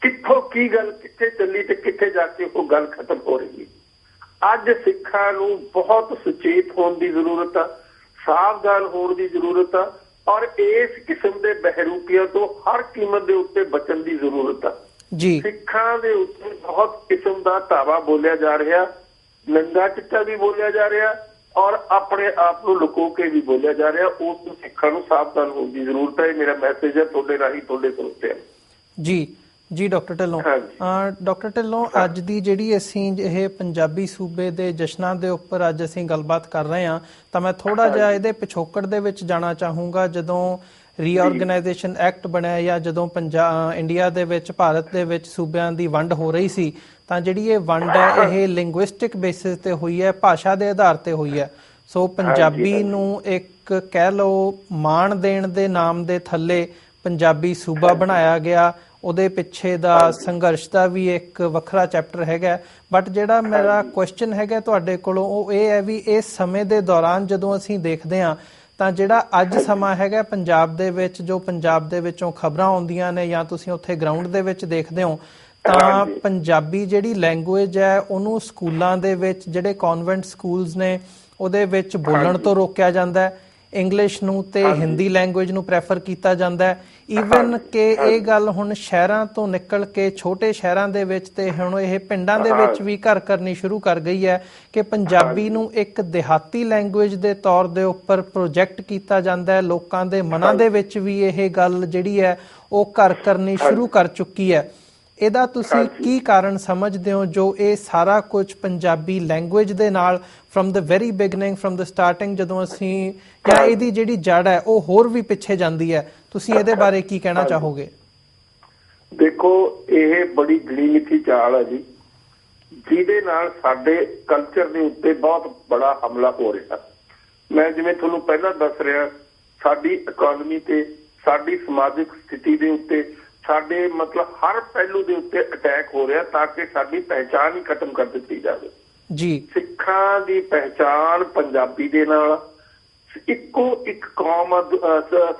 ਕਿੱਥੋਂ ਕੀ ਗੱਲ ਕਿੱਥੇ ਚੱਲੀ ਤੇ ਕਿੱਥੇ ਜਾ ਕੇ ਉਹ ਗੱਲ ਖਤਮ ਹੋ ਰਹੀ ਹੈ। ਅੱਜ ਸਿੱਖਾਂ ਨੂੰ ਬਹੁਤ ਸੁਚੇਤ ਹੋਣ ਦੀ ਜ਼ਰੂਰਤ ਆ ਸਾਵਧਾਨ ਹੋਣ ਦੀ ਜ਼ਰੂਰਤ ਆ ਔਰ ਇਸ ਕਿਸਮ ਦੇ ਬਹਿਰੂਪੀਆਂ ਤੋਂ ਹਰ ਕੀਮਤ ਦੇ ਉੱਤੇ ਬਚਣ ਦੀ ਜ਼ਰੂਰਤ ਆ। ਜੀ। ਸਿੱਖਾਂ ਦੇ ਉੱਤੇ ਬਹੁਤ ਕਿਸਮ ਦਾ ਧਾਵਾ ਬੋਲਿਆ ਜਾ ਰਿਹਾ ਨੰਗਾ ਚਿੱਟਾ ਵੀ ਬੋਲਿਆ ਜਾ ਰਿਹਾ ਔਰ ਆਪਣੇ ਆਪ ਨੂੰ ਲੁਕੋ ਕੇ ਵੀ ਬੋਲਿਆ ਜਾ ਰਿਹਾ। ਉਸ ਤੋਂ ਸਿੱਖਾਂ ਨੂੰ ਸਾਵਧਾਨ ਹੋਣ ਦੀ ਜ਼ਰੂਰਤ ਹੈ। ਮੇਰਾ ਮੈਸੇਜ ਹੈ ਤੁਹਾਡੇ ਰਾਹੀਂ ਤੁਹਾਡੇ ਸਰੋਤਿਆਂ ਜੀ ਜੀ ਡਾਕਟਰ ਢਿੱਲੋਂ। ਡਾਕਟਰ ਢਿੱਲੋਂ ਅੱਜ ਦੀ ਜਿਹੜੀ ਅਸੀਂ ਇਹ ਪੰਜਾਬੀ ਸੂਬੇ ਦੇ ਜਸ਼ਨਾਂ ਦੇ ਉੱਪਰ ਅੱਜ ਅਸੀਂ ਗੱਲਬਾਤ ਕਰ ਰਹੇ ਹਾਂ। ਤਾਂ ਮੈਂ ਥੋੜਾ ਜਿਹਾ ਇਹਦੇ ਪਿਛੋਕੜ ਦੇ ਵਿੱਚ ਜਾਣਾ ਚਾਹੂੰਗਾ। ਜਦੋਂ ਰੀਆਰਗੇਨਾਈਜੇਸ਼ਨ ਐਕਟ ਬਣਿਆ ਜਾਂ ਜਦੋਂ ਪੰਜਾਬ ਇੰਡੀਆ ਦੇ ਵਿੱਚ ਭਾਰਤ ਦੇ ਵਿੱਚ ਸੂਬਿਆਂ ਦੀ ਵੰਡ ਹੋ ਰਹੀ ਸੀ ਤਾਂ ਜਿਹੜੀ ਇਹ ਵੰਡ ਹੈ ਇਹ ਲਿੰਗੁਇਸਟਿਕ ਬੇਸਿਸ ਤੇ ਹੋਈ ਹੈ ਭਾਸ਼ਾ ਦੇ ਆਧਾਰ ਤੇ ਹੋਈ ਹੈ। ਸੋ ਪੰਜਾਬੀ ਨੂੰ ਇੱਕ ਕਹਿ ਲਓ ਮਾਣ ਦੇਣ ਦੇ ਨਾਮ ਦੇ ਥੱਲੇ ਪੰਜਾਬੀ ਸੂਬਾ ਬਣਾਇਆ ਗਿਆ। ਉਹਦੇ ਪਿੱਛੇ ਦਾ ਸੰਘਰਸ਼ ਦਾ ਵੀ ਇੱਕ ਵੱਖਰਾ ਚੈਪਟਰ ਹੈਗਾ। ਬਟ ਜਿਹੜਾ ਮੇਰਾ ਕੁਐਸਚਨ ਹੈਗਾ ਤੁਹਾਡੇ ਕੋਲੋਂ ਉਹ ਇਹ ਹੈ ਵੀ ਇਸ ਸਮੇਂ ਦੇ ਦੌਰਾਨ ਜਦੋਂ ਅਸੀਂ ਦੇਖਦੇ ਹਾਂ ਤਾਂ ਜਿਹੜਾ ਅੱਜ ਸਮਾਂ ਹੈਗਾ ਪੰਜਾਬ ਦੇ ਵਿੱਚ ਜੋ ਪੰਜਾਬ ਦੇ ਵਿੱਚੋਂ ਖਬਰਾਂ ਆਉਂਦੀਆਂ ਨੇ ਜਾਂ ਤੁਸੀਂ ਉੱਥੇ ਗਰਾਊਂਡ ਦੇ ਵਿੱਚ ਦੇਖਦੇ ਹੋ ਤਾਂ। ਪੰਜਾਬੀ ਜਿਹੜੀ ਲੈਂਗੁਏਜ ਹੈ ਉਹਨੂੰ ਸਕੂਲਾਂ ਦੇ ਵਿੱਚ ਜਿਹੜੇ ਕਨਵੈਂਟ ਸਕੂਲਸ ਨੇ ਉਹਦੇ ਵਿੱਚ ਬੋਲਣ। ਤੋਂ ਰੋਕਿਆ ਜਾਂਦਾ ਹੈ ਇੰਗਲਿਸ਼ ਨੂੰ ਤੇ। ਹਿੰਦੀ ਲੈਂਗੁਏਜ ਨੂੰ ਪ੍ਰੈਫਰ ਕੀਤਾ ਜਾਂਦਾ ਹੈ ਈਵਨ ਕਿ ਇਹ। ਗੱਲ ਹੁਣ ਸ਼ਹਿਰਾਂ ਤੋਂ ਨਿਕਲ ਕੇ ਛੋਟੇ ਸ਼ਹਿਰਾਂ ਦੇ ਵਿੱਚ ਤੇ ਹੁਣ ਇਹ ਪਿੰਡਾਂ ਦੇ ਵਿੱਚ। ਵੀ ਘਰ ਕਰਨੀ ਸ਼ੁਰੂ ਕਰ ਗਈ ਹੈ ਕਿ ਪੰਜਾਬੀ। ਨੂੰ ਇੱਕ ਦਿਹਾਤੀ ਲੈਂਗੁਏਜ ਦੇ ਤੌਰ ਦੇ ਉੱਪਰ ਪ੍ਰੋਜੈਕਟ ਕੀਤਾ ਜਾਂਦਾ ਹੈ ਲੋਕਾਂ ਦੇ ਮਨਾਂ ਦੇ ਵਿੱਚ ਵੀ ਇਹ ਗੱਲ ਜਿਹੜੀ ਹੈ ਉਹ ਘਰ ਕਰਨੀ ਸ਼ੁਰੂ ਕਰ ਚੁੱਕੀ ਹੈ ਇਹਦਾ ਤੁਸੀਂ। ਕੀ ਕਾਰਨ ਸਮਝਦੇ ਹੋ ਜੋ ਇਹ ਸਾਰਾ ਕੁਝ ਪੰਜਾਬੀ ਲੈਂਗੁਏਜ ਦੇ ਨਾਲ from the very beginning from the starting ਜਦੋਂ ਅਸੀਂ ਜਾਂ ਇਹਦੀ ਜਿਹੜੀ ਜੜ ਹੈ ਉਹ ਹੋਰ ਵੀ ਪਿੱਛੇ ਜਾਂਦੀ ਹੈ ਤੁਸੀਂ ਇਹਦੇ ਬਾਰੇ ਕੀ ਕਹਿਣਾ। ਚਾਹੋਗੇ ਦੇਖੋ ਇਹ ਬੜੀ ਗਲੀ ਮਿੱਠੀ ਚਾਲ ਹੈ ਜੀ ਜਿਹਦੇ ਨਾਲ ਸਾਡੇ ਕਲਚਰ ਦੇ ਉੱਤੇ ਬਹੁਤ ਬੜਾ ਹਮਲਾ ਹੋ ਰਿਹਾ ਮੈਂ ਜਿਵੇਂ ਤੁਹਾਨੂੰ ਪਹਿਲਾਂ ਦੱਸ ਰਿਹਾ ਸਾਡੀ ਇਕਨੋਮੀ ਤੇ ਸਾਡੀ ਸਮਾਜਿਕ ਸਥਿਤੀ ਦੇ ਉੱਤੇ ਸਾਡੇ ਮਤਲਬ ਹਰ ਪਹਿਲੂ ਦੇ ਉੱਤੇ ਅਟੈਕ ਹੋ ਰਿਹਾ ਤਾਂ ਕਿ ਸਾਡੀ ਪਹਿਚਾਨ ਹੀ ਖਤਮ ਕਰ ਦਿੱਤੀ ਜਾਵੇ। ਜੀ। ਸਿੱਖਾਂ ਦੀ ਪਹਿਚਾਨ ਪੰਜਾਬੀ ਦੇ ਨਾਲ ਇੱਕੋ ਇੱਕ ਕੌਮ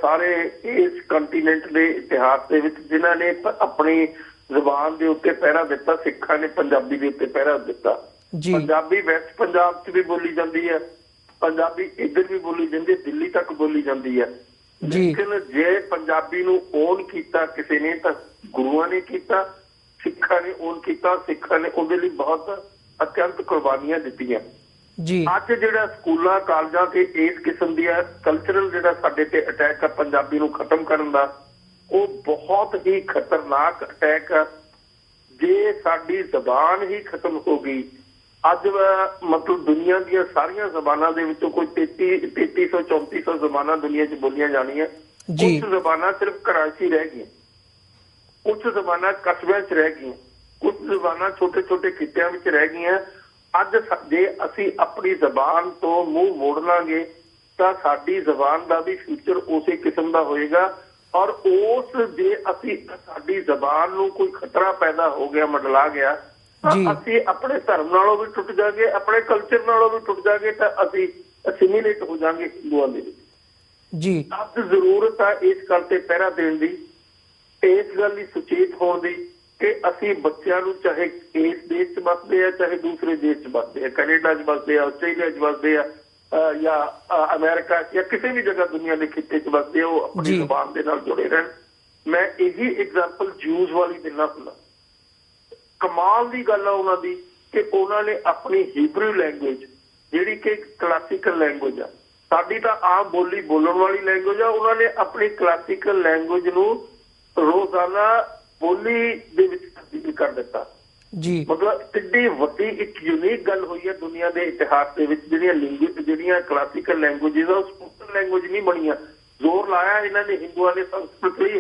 ਸਾਰੇ ਇਸ ਕੰਟੀਨੈਂਟ ਦੇ ਇਤਿਹਾਸ ਦੇ ਵਿੱਚ ਜਿਨ੍ਹਾਂ ਨੇ ਆਪਣੀ ਜ਼ੁਬਾਨ ਦੇ ਉੱਤੇ ਪਹਿਰਾ ਦਿੱਤਾ ਸਿੱਖਾਂ ਨੇ ਪੰਜਾਬੀ ਦੇ ਉੱਤੇ ਪਹਿਰਾ ਦਿੱਤਾ। ਜੀ। ਪੰਜਾਬੀ ਵੈਸਟ ਪੰਜਾਬ 'ਚ ਵੀ ਬੋਲੀ ਜਾਂਦੀ ਹੈ ਪੰਜਾਬੀ ਇੱਧਰ ਵੀ ਬੋਲੀ ਜਾਂਦੀ ਹੈ ਦਿੱਲੀ ਤੱਕ ਬੋਲੀ ਜਾਂਦੀ ਹੈ। ਲੇਕਿਨ ਜੇ ਪੰਜਾਬੀ ਨੂੰ ਓਨ ਕੀਤਾ ਕਿਸੇ ਨੇ ਤਾਂ ਗੁਰੂਆਂ ਨੇ ਕੀਤਾ ਸਿੱਖਾਂ ਨੇ ਓਨ ਕੀਤਾ ਸਿੱਖਾਂ ਨੇ ਉਹਦੇ ਲਈ ਬਹੁਤ ਅਤਿਅੰਤ ਕੁਰਬਾਨੀਆਂ ਦਿੱਤੀਆਂ। ਜੀ। ਅੱਜ ਜਿਹੜਾ ਸਕੂਲਾਂ ਕਾਲਜਾਂ ਤੇ ਇਸ ਕਿਸਮ ਦੀ ਕਲਚਰਲ ਜਿਹੜਾ ਸਾਡੇ ਤੇ ਅਟੈਕ ਆ ਪੰਜਾਬੀ ਨੂੰ ਖਤਮ ਕਰਨ ਦਾ ਉਹ ਬਹੁਤ ਹੀ ਖਤਰਨਾਕ ਅਟੈਕ ਆ। ਜੇ ਸਾਡੀ ਜ਼ਬਾਨ ਹੀ ਖਤਮ ਹੋ ਗਈ ਅੱਜ ਮਤਲਬ ਦੁਨੀਆ ਦੀਆਂ ਸਾਰੀਆਂ ਜ਼ਬਾਨਾਂ ਦੇ ਵਿੱਚੋਂ ਕੋਈ 33 3300 3400 ਜ਼ਬਾਨਾਂ ਦੁਨੀਆ 'ਚ ਬੋਲੀਆਂ ਜਾਣੀਆਂ। ਜੀ। ਕੁਝ ਜ਼ਬਾਨਾਂ ਸਿਰਫ ਘਰਾਂ 'ਚ ਹੀ ਰਹਿ ਗਈਆਂ। ਕੁਝ ਜ਼ਬਾਨਾਂ ਕਸਬਿਆਂ 'ਚ ਰਹਿ ਗਈਆਂ। ਕੁਝ ਜ਼ਬਾਨਾਂ ਛੋਟੇ-ਛੋਟੇ ਖਿੱਤਿਆਂ ਵਿੱਚ ਰਹਿ ਗਈਆਂ। ਅੱਜ ਜੇ ਅਸੀਂ ਆਪਣੀ ਜ਼ਬਾਨ ਤੋਂ ਮੂੰਹ ਮੋੜ ਲਾਂਗੇ ਤਾਂ ਸਾਡੀ ਜ਼ਬਾਨ ਦਾ ਵੀ ਫਿਊਚਰ ਉਸੇ ਕਿਸਮ ਦਾ ਹੋਏਗਾ। ਔਰ ਉਸ ਜੇ ਅਸੀਂ ਸਾਡੀ ਜ਼ਬਾਨ ਨੂੰ ਕੋਈ ਖਤਰਾ ਪੈਦਾ ਹੋ ਗਿਆ ਮਡਲਾ ਗਿਆ ਤਾਂ ਜੀ। ਅਸੀਂ ਆਪਣੇ ਧਰਮ ਨਾਲੋਂ ਵੀ ਟੁੱਟ ਜਾਗੇ ਆਪਣੇ ਕਲਚਰ ਨਾਲੋਂ ਵੀ ਟੁੱਟ ਜਾਗੇ ਤਾਂ ਅਸੀਂ ਅਸਿਮੀਲੇਟ ਹੋ ਜਾਾਂਗੇ ਹਿੰਦੂਆਂ ਦੇ ਵਿੱਚ ਜੀ ਅੱਜ ਜ਼ਰੂਰਤ ਹੈ ਇਸ ਗੱਲ ਤੇ ਪਹਿਰਾ ਦੇਣ ਦੀ ਇਸ ਗੱਲ ਲਈ ਸੁਚੇਤ ਹੋਣ ਦੀ ਕਿ ਅਸੀਂ ਬੱਚਿਆਂ ਨੂੰ ਚਾਹੇ ਇਸ ਦੇਸ਼ 'ਚ ਵੱਸਦੇ ਆ ਚਾਹੇ ਦੂਸਰੇ ਦੇਸ਼ 'ਚ ਵੱਸਦੇ ਆ ਕੈਨੇਡਾ 'ਚ ਵੱਸਦੇ ਆ ਆਸਟ੍ਰੇਲੀਆ 'ਚ ਵੱਸਦੇ ਆ ਜਾਂ ਅਮਰੀਕਾ ਜਾਂ ਕਿਸੇ ਵੀ ਜਗ੍ਹਾ ਦੁਨੀਆ ਦੇ ਖਿੱਤੇ 'ਚ ਵੱਸਦੇ ਆ ਉਹ ਆਪਣੀ। ਜ਼ੁਬਾਨ ਦੇ ਨਾਲ ਜੁੜੇ ਰਹਿਣ ਮੈਂ ਇਹੀ ਐਗਜ਼ਾਮਪਲ ਜੂਜ਼ ਵਾਲੀ ਦਿੰਦਾ ਹੁੰਦਾ ਕਮਾਲ ਦੀ ਗੱਲ ਆ ਉਹਨਾਂ ਦੀ ਕਿ ਉਹਨਾਂ ਨੇ ਆਪਣੀ ਹੀਬਰੂ ਲੈਂਗੁਏਜ ਜਿਹੜੀ ਕਿ ਕਲਾਸੀਕਲ ਲੈਂਗੁਏਜ ਆ ਸਾਡੀ ਤਾਂ ਆਮ ਬੋਲੀ ਬੋਲਣ ਵਾਲੀ ਲੈਂਗੁਏਜ ਆ ਉਹਨਾਂ ਨੇ ਆਪਣੀ ਕਲਾਸੀਕਲ ਲੈਂਗੁਏਜ ਨੂੰ ਰੋਜ਼ਾਨਾ ਬੋਲੀ ਦੇ ਵਿੱਚ ਤਬਦੀਲ ਕਰ ਦਿੱਤਾ। ਜੀ। ਮਤਲਬ ਕਿੰਨੀ ਵੱਡੀ ਇੱਕ ਯੂਨੀਕ ਗੱਲ ਹੋਈ ਹੈ ਦੁਨੀਆ ਦੇ ਇਤਿਹਾਸ ਦੇ ਵਿੱਚ ਜਿਹੜੀਆਂ ਲਿੰਗੁਇਸਟ ਜਿਹੜੀਆਂ ਕਲਾਸੀਕਲ ਲੈਂਗੁਏਜਸ ਆ ਉਹ ਸਪੋਕਨ ਲੈਂਗੁਏਜ ਨਹੀਂ ਬਣੀਆਂ। ਜ਼ੋਰ ਲਾਇਆ ਇਹਨਾਂ ਨੇ ਹਿੰਦੂਆਂ ਨੇ ਸੰਸਕ੍ਰਿਤ ਲਈ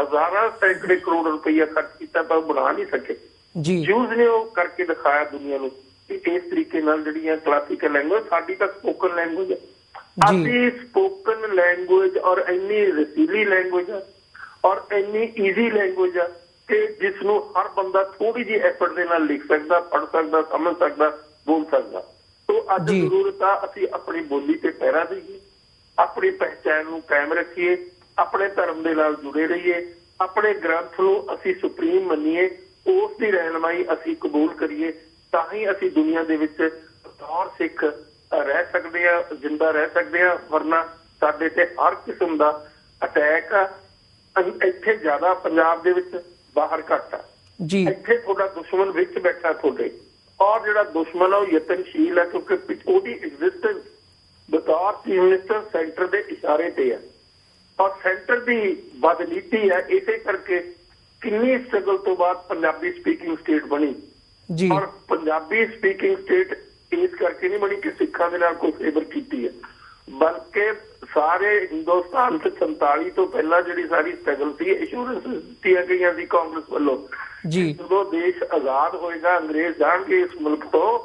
ਹਜ਼ਾਰਾਂ ਸੈਂਕੜੇ ਕਰੋੜ ਰੁਪਈਆ ਖਰਚ ਕੀਤਾ ਪਰ ਬਣਾ ਨਹੀਂ ਸਕੇ। ਜੀ ਯੂਜ਼ ਨੇ ਉਹ ਕਰਕੇ ਦਿਖਾਇਆ ਦੁਨੀਆ ਨੂੰ ਕਿ ਇਸ ਤਰੀਕੇ ਨਾਲ ਜਿਹੜੀਆਂ ਕਲਾਸੀਕਲ ਲੈਂਗੁਏਜ ਸਾਡੀ ਤਾਂ ਸਪੋਕਨ ਲੈਂਗੁਏਜ ਹੈ ਜੀ। ਅਸੀਂ ਸਪੋਕਨ ਲੈਂਗੁਏਜ ਔਰ ਇੰਨੀ ਰਸੀਲੀ ਲੈਂਗੁਏਜ ਔਰ ਇੰਨੀ ਈਜ਼ੀ ਲੈਂਗੁਏਜ ਹੈ ਕਿ ਜਿਸ ਨੂੰ ਹਰ ਬੰਦਾ ਥੋੜੀ ਜਿਹੀ ਐਫਰਟ ਦੇ ਨਾਲ ਲਿਖ ਸਕਦਾ ਪੜ੍ਹ ਸਕਦਾ ਸਮਝ ਸਕਦਾ ਬੋਲ ਸਕਦਾ ਤੋਂ ਅੱਜ ਜੀ। ਜ਼ਰੂਰਤ ਆ ਅਸੀਂ ਆਪਣੀ ਬੋਲੀ ਤੇ ਪਹਿਰਾ ਦੇਈਏ ਆਪਣੀ ਪਹਿਚਾਨ ਨੂੰ ਕਾਇਮ ਰੱਖੀਏ ਆਪਣੇ ਧਰਮ ਦੇ ਨਾਲ ਜੁੜੇ ਰਹੀਏ ਆਪਣੇ ਗ੍ਰੰਥ ਨੂੰ ਅਸੀਂ ਸੁਪਰੀਮ ਮੰਨੀਏ ਉਸ ਦੀ ਰਹਿਨਮਾਈ ਅਸੀਂ ਕਬੂਲ ਕਰੀਏ ਤਾਂ ਹੀ ਅਸੀਂ ਦੁਨੀਆ ਦੇ ਵਿੱਚ ਬਤੌਰ ਸਿੱਖ ਰਹਿ ਸਕਦੇ ਆ ਜਿੰਦਾ ਰਹਿ ਸਕਦੇ ਆ ਵਰਨਾ ਸਾਡੇ ਤੇ ਹਰ ਕਿਸਮ ਦਾ ਅਟੈਕ ਆ। ਇੱਥੇ ਜ਼ਿਆਦਾ ਪੰਜਾਬ ਦੇ ਵਿੱਚ ਬਾਹਰ ਘੱਟ ਆ। ਜੀ। ਇੱਥੇ ਤੁਹਾਡਾ ਦੁਸ਼ਮਣ ਵਿੱਚ ਬੈਠਾ ਤੁਹਾਡੇ। ਔਰ ਜਿਹੜਾ ਦੁਸ਼ਮਣ ਆ ਉਹ ਯਤਨਸ਼ੀਲ ਹੈ ਕਿਉਂਕਿ ਉਹਦੀ ਐਗਜ਼ਿਸਟੈਂਸ ਬਤੌਰ ਚੀਫ ਮਿਨਿਸਟਰ ਸੈਂਟਰ ਦੇ ਇਸ਼ਾਰੇ ਤੇ ਹੈ ਔਰ ਸੈਂਟਰ ਦੀ ਬਦਨੀਤੀ ਹੈ ਇਸੇ ਕਰਕੇ ਕਿੰਨੀ ਸਟਰਗਲ ਤੋਂ ਬਾਅਦ ਪੰਜਾਬੀ ਸਪੀਕਿੰਗ ਸਟੇਟ ਬਣੀ? ਜੀ। ਔਰ ਪੰਜਾਬੀ ਸਪੀਕਿੰਗ ਸਟੇਟ ਇਸ ਕਰਕੇ ਨਹੀਂ ਬਣੀ ਕਿ ਸਿੱਖਾਂ ਦੇ ਨਾਲ ਕੋਈ ਫੇਵਰ ਕੀਤੀ ਹੈ। ਬਲਕਿ ਸਾਰੇ ਹਿੰਦੁਸਤਾਨ ਚ 47 ਤੋਂ ਪਹਿਲਾਂ ਜਿਹੜੀ ਸਾਰੀ ਸਟਰਗਲ ਸੀ ਇੰਸ਼ੋਰੈਂਸ ਦਿੱਤੀਆਂ ਗਈਆਂ ਸੀ ਕਾਂਗਰਸ ਵੱਲੋਂ। ਜੀ। ਜਦੋਂ ਦੇਸ਼ ਆਜ਼ਾਦ ਹੋਏਗਾ ਅੰਗਰੇਜ਼ ਜਾਣਗੇ ਇਸ ਮੁਲਕ ਤੋਂ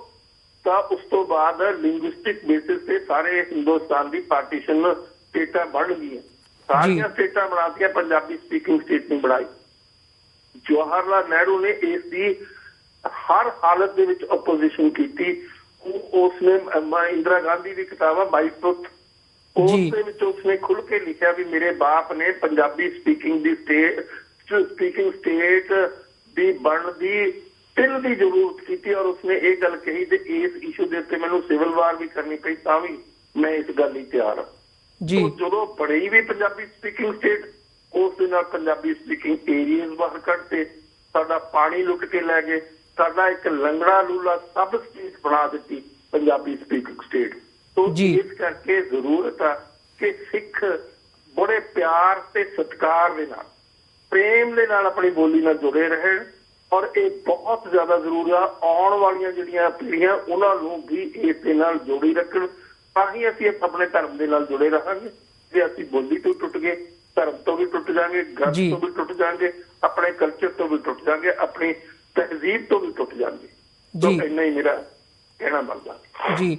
ਤਾਂ ਉਸ ਤੋਂ ਬਾਅਦ ਲਿੰਗੁਇਸਟਿਕ ਬੇਸਿਸ ਤੇ ਸਾਰੇ ਹਿੰਦੁਸਤਾਨ ਦੀ ਪਾਰਟੀਸ਼ਨ ਸਟੇਟਾਂ ਬਣ ਗਈਆਂ। ਸਾਰੀਆਂ ਸਟੇਟਾਂ ਬਣਾਤੀਆਂ ਪੰਜਾਬੀ ਸਪੀਕਿੰਗ ਸਟੇਟ ਨਹੀਂ ਬਣਾਈ। ਜਵਾਹਰ ਲਾਲ ਨਹਿਰੂ ਨੇ ਇਸ ਦੀ ਹਰ ਹਾਲਤ ਦੇ ਵਿੱਚ ਆਪੋਜੀਸ਼ਨ ਕੀਤੀ। ਉਹ- ਉਸਨੇ ਅਮ, ਇੰਦਰਾ ਗਾਂਧੀ ਦੀ ਕਿਤਾਬ ਆ ਬਾਈ ਟਰੁੱਥ। ਉਸ। ਦੇ ਵਿੱਚ ਉਸਨੇ ਖੁੱਲ ਕੇ ਲਿਖਿਆ ਵੀ ਮੇਰੇ ਬਾਪ ਨੇ ਪੰਜਾਬੀ ਸਪੀਕਿੰਗ ਦੀ ਸਟੇਟ ਸਪੀਕਿੰਗ ਸਟੇਟ ਦੀ ਬਣਨ ਦੀ ਤਿੰਨ ਦੀ ਜ਼ਰੂਰਤ ਕੀਤੀ ਔਰ ਉਸਨੇ ਇਹ ਗੱਲ ਕਹੀ ਤੇ ਇਸ ਇਸ਼ੂ ਦੇ ਉੱਤੇ ਮੈਨੂੰ ਸਿਵਲ ਵਾਰ ਵੀ ਕਰਨੀ ਪਈ ਤਾਂ ਵੀ ਮੈਂ ਇਸ ਗੱਲ ਲਈ ਤਿਆਰ ਹਾਂ। ਜੀ। ਜਦੋਂ ਬਣੀ ਵੀ ਪੰਜਾਬੀ ਸਪੀਕਿੰਗ ਸਟੇਟ ਉਸ ਦੇ ਨਾਲ ਪੰਜਾਬੀ ਸਪੀਕਿੰਗ ਏਰੀਆਜ਼ ਬਾਹਰ ਕੱਢਤੇ ਸਾਡਾ ਪਾਣੀ ਲੁੱਟ ਕੇ ਲੈ ਗਏ। ਸਾਡਾ ਇੱਕ ਲੰਗੜਾ ਲੂਲਾ ਸਬ ਸਟੇਟ ਬਣਾ ਦਿੱਤੀ ਪੰਜਾਬੀ ਸਪੀਕਿੰਗ ਸਟੇਟ ਤੋਂ। ਇਸ ਕਰਕੇ ਜ਼ਰੂਰਤ ਆ ਕਿ ਸਿੱਖ ਬੜੇ ਪਿਆਰ ਤੇ ਸਤਿਕਾਰ ਦੇ ਨਾਲ ਪ੍ਰੇਮ ਦੇ ਨਾਲ ਆਪਣੀ ਬੋਲੀ ਨਾਲ ਜੁੜੇ ਰਹਿਣ। ਔਰ ਇਹ ਬਹੁਤ ਜ਼ਿਆਦਾ ਜ਼ਰੂਰੀ ਆ ਆਉਣ ਵਾਲੀਆਂ ਜਿਹੜੀਆਂ ਪੀੜ੍ਹੀਆਂ ਉਹਨਾਂ ਨੂੰ ਵੀ ਇਸ ਦੇ ਨਾਲ ਜੋੜੀ ਰੱਖਣ। ਤਾਂ ਹੀ ਅਸੀਂ ਆਪਣੇ ਧਰਮ ਦੇ ਨਾਲ ਜੁੜੇ ਰਹਾਂਗੇ। ਜੇ ਅਸੀਂ ਬੋਲੀ ਤੋਂ ਟੁੱਟ ਗਏ ਧਰਮ ਤੋਂ ਵੀ ਟੁੱਟ ਜਾਾਂਗੇ ਗ੍ਰੰਥ ਜੀ। ਤੋਂ ਵੀ ਟੁੱਟ ਜਾਾਂਗੇ ਆਪਣੇ ਕਲਚਰ ਤੋਂ ਵੀ ਟੁੱਟ ਜਾਾਂਗੇ ਆਪਣੀ ਤਹਿਜ਼ੀਬ ਤੋਂ ਵੀ ਟੁੱਟ ਜਾਾਂਗੇ ਤਾਂ ਜੀ। ਇੰਨਾ ਹੀ ਮੇਰਾ ਕਹਿਣਾ ਬਣਦਾ। ਜੀ।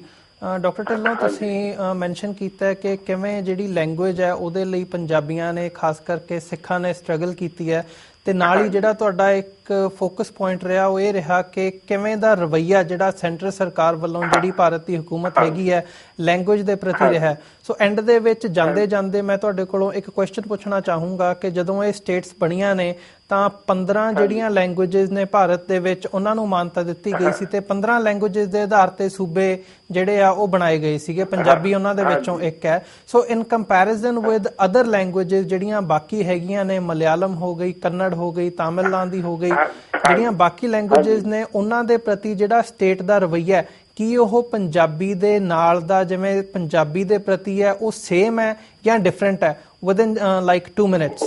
ਡਾਕਟਰ ਢਿੱਲੋਂ ਤੁਸੀਂ ਮੈਂਸ਼ਨ ਕੀਤਾ ਕਿ ਕਿਵੇਂ ਜਿਹੜੀ ਲੈਂਗੁਏਜ ਹੈ ਉਹਦੇ ਲਈ ਪੰਜਾਬੀਆਂ ਨੇ ਖਾਸ ਕਰਕੇ ਸਿੱਖਾਂ ਨੇ ਸਟਰਗਲ ਕੀਤੀ ਹੈ। ਤੇ ਨਾਲ ਹੀ ਜਿਹੜਾ ਤੁਹਾਡਾ ਇੱਕ ਫੋਕਸ ਪੁਆਇੰਟ ਰਿਹਾ ਉਹ ਇਹ ਰਿਹਾ ਕਿ ਕਿਵੇਂ ਦਾ ਰਵੱਈਆ ਜਿਹੜਾ ਸੈਂਟਰ ਸਰਕਾਰ ਵੱਲੋਂ ਜਿਹੜੀ ਭਾਰਤ ਦੀ ਹਕੂਮਤ ਹੈਗੀ ਹੈ ਲੈਂਗੁਏਜ ਦੇ ਪ੍ਰਤੀ ਰਿਹਾ। ਸੋ ਐਂਡ ਦੇ ਵਿੱਚ ਜਾਂਦੇ ਜਾਂਦੇ ਮੈਂ ਤੁਹਾਡੇ ਕੋਲੋਂ ਇੱਕ ਕੁਐਸਚਨ ਪੁੱਛਣਾ ਚਾਹੂੰਗਾ ਕਿ ਜਦੋਂ ਇਹ ਸਟੇਟਸ ਬਣੀਆਂ ਨੇ ਤਾਂ 15 ਜਿਹੜੀਆਂ ਲੈਂਗੁਏਜਸ ਨੇ ਭਾਰਤ ਦੇ ਵਿੱਚ ਉਹਨਾਂ ਨੂੰ ਮਾਨਤਾ ਦਿੱਤੀ ਗਈ ਸੀ ਤੇ 15 ਲੈਂਗੁਏਜਸ ਦੇ ਆਧਾਰ ਤੇ ਸੂਬੇ ਜਿਹੜੇ ਆ ਉਹ ਬਣਾਏ ਗਏ ਸੀਗੇ। ਪੰਜਾਬੀ ਉਹਨਾਂ ਦੇ ਵਿੱਚੋਂ ਇੱਕ ਹੈ। So in comparison with other languages ਜਿਹੜੀਆਂ ਬਾਕੀ ਹੈਗੀਆਂ ਨੇ ਮਲਿਆਲਮ ਹੋ ਗਈ ਕੰਨੜ ਹੋ ਗਈ ਤਾਮਿਲਨਾਡੂ ਹੋ ਗਈ ਜਿਹੜੀਆਂ ਬਾਕੀ ਲੈਂਗੁਏਜਸ ਨੇ ਉਹਨਾਂ ਦੇ ਪ੍ਰਤੀ ਜਿਹੜਾ ਸਟੇਟ ਦਾ ਰਵੱਈਆ ਕੀ ਉਹ ਪੰਜਾਬੀ ਦੇ ਨਾਲ ਦਾ ਜਿਵੇਂ ਪੰਜਾਬੀ ਦੇ ਪ੍ਰਤੀ ਹੈ ਉਹ ਸੇਮ ਹੈ ਜਾਂ ਡਿਫਰੈਂਟ ਹੈ? ਵਿਦਨ ਲਾਈਕ 2 ਮਿੰਟਸ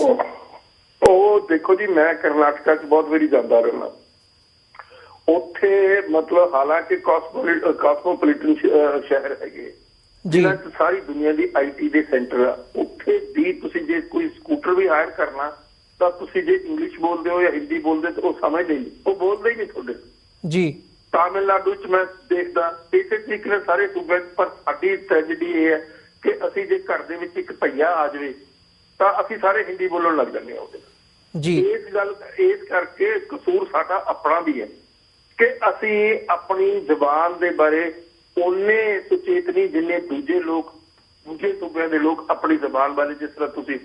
ਉਹ ਦੇਖੋ ਜੀ ਮੈਂ ਕਰਨਾਟਕਾ 'ਚ ਬਹੁਤ ਵਾਰੀ ਜਾਂਦਾ ਰਹਿਣਾ ਉੱਥੇ ਮਤਲਬ ਹਾਲਾਂਕਿ ਕਾਸਮੋਪੋਲਿਟਨ ਸ਼ਹਿਰ ਹੈਗੇ। ਜੀ। ਜਿਹਨਾਂ 'ਚ ਸਾਰੀ ਦੁਨੀਆ ਦੀ ਆਈਟੀ ਦੇ ਸੈਂਟਰ ਆ। ਉੱਥੇ ਵੀ ਤੁਸੀਂ ਜੇ ਕੋਈ ਸਕੂਟਰ ਵੀ ਹਾਇਰ ਕਰਨਾ ਤਾਂ ਤੁਸੀਂ ਜੇ ਇੰਗਲਿਸ਼ ਬੋਲਦੇ ਹੋ ਜਾਂ ਹਿੰਦੀ ਬੋਲਦੇ ਤਾਂ ਉਹ ਸਮਝਦੇ ਨਹੀਂ। ਉਹ ਬੋਲਦੇ ਹੀ ਨਹੀਂ ਤੁਹਾਡੇ। ਜੀ। ਤਾਮਿਲਨਾਡੂ 'ਚ ਮੈਂ ਦੇਖਦਾ ਇਸੇ ਤਰੀਕੇ ਨਾਲ ਸਾਰੇ ਸੂਬੇ ਪਰ ਸਾਡੀ ਟ੍ਰੈਜੇਡੀ ਇਹ ਹੈ ਕਿ ਅਸੀਂ ਜੇ ਘਰ ਦੇ ਵਿੱਚ ਇੱਕ ਭਈਆ ਆ ਜਾਵੇ ਤਾਂ ਅਸੀਂ ਸਾਰੇ ਹਿੰਦੀ ਬੋਲਣ ਲੱਗ ਜਾਂਦੇ ਹਾਂ ਉਹਦੇ ਨਾਲ। ਜੀ। ਇਸ ਗੱਲ ਇਸ ਕਰਕੇ ਕਸੂਰ ਸਾਡਾ ਆਪਣਾ ਵੀ ਹੈ ਕਿ ਅਸੀਂ ਆਪਣੀ ਜ਼ੁਬਾਨ ਦੇ ਬਾਰੇ ਉਹਨੇ ਸੁਚੇਤ ਨਹੀਂ ਜਿੰਨੇ ਦੂਜੇ ਲੋਕ ਦੂਜੇ ਸੂਬਿਆਂ ਦੇ ਲੋਕ ਆਪਣੀ ਜ਼ੁਬਾਨ ਬਾਰੇ ਜਿਸ ਤਰ੍ਹਾਂ ਤੁਸੀਂ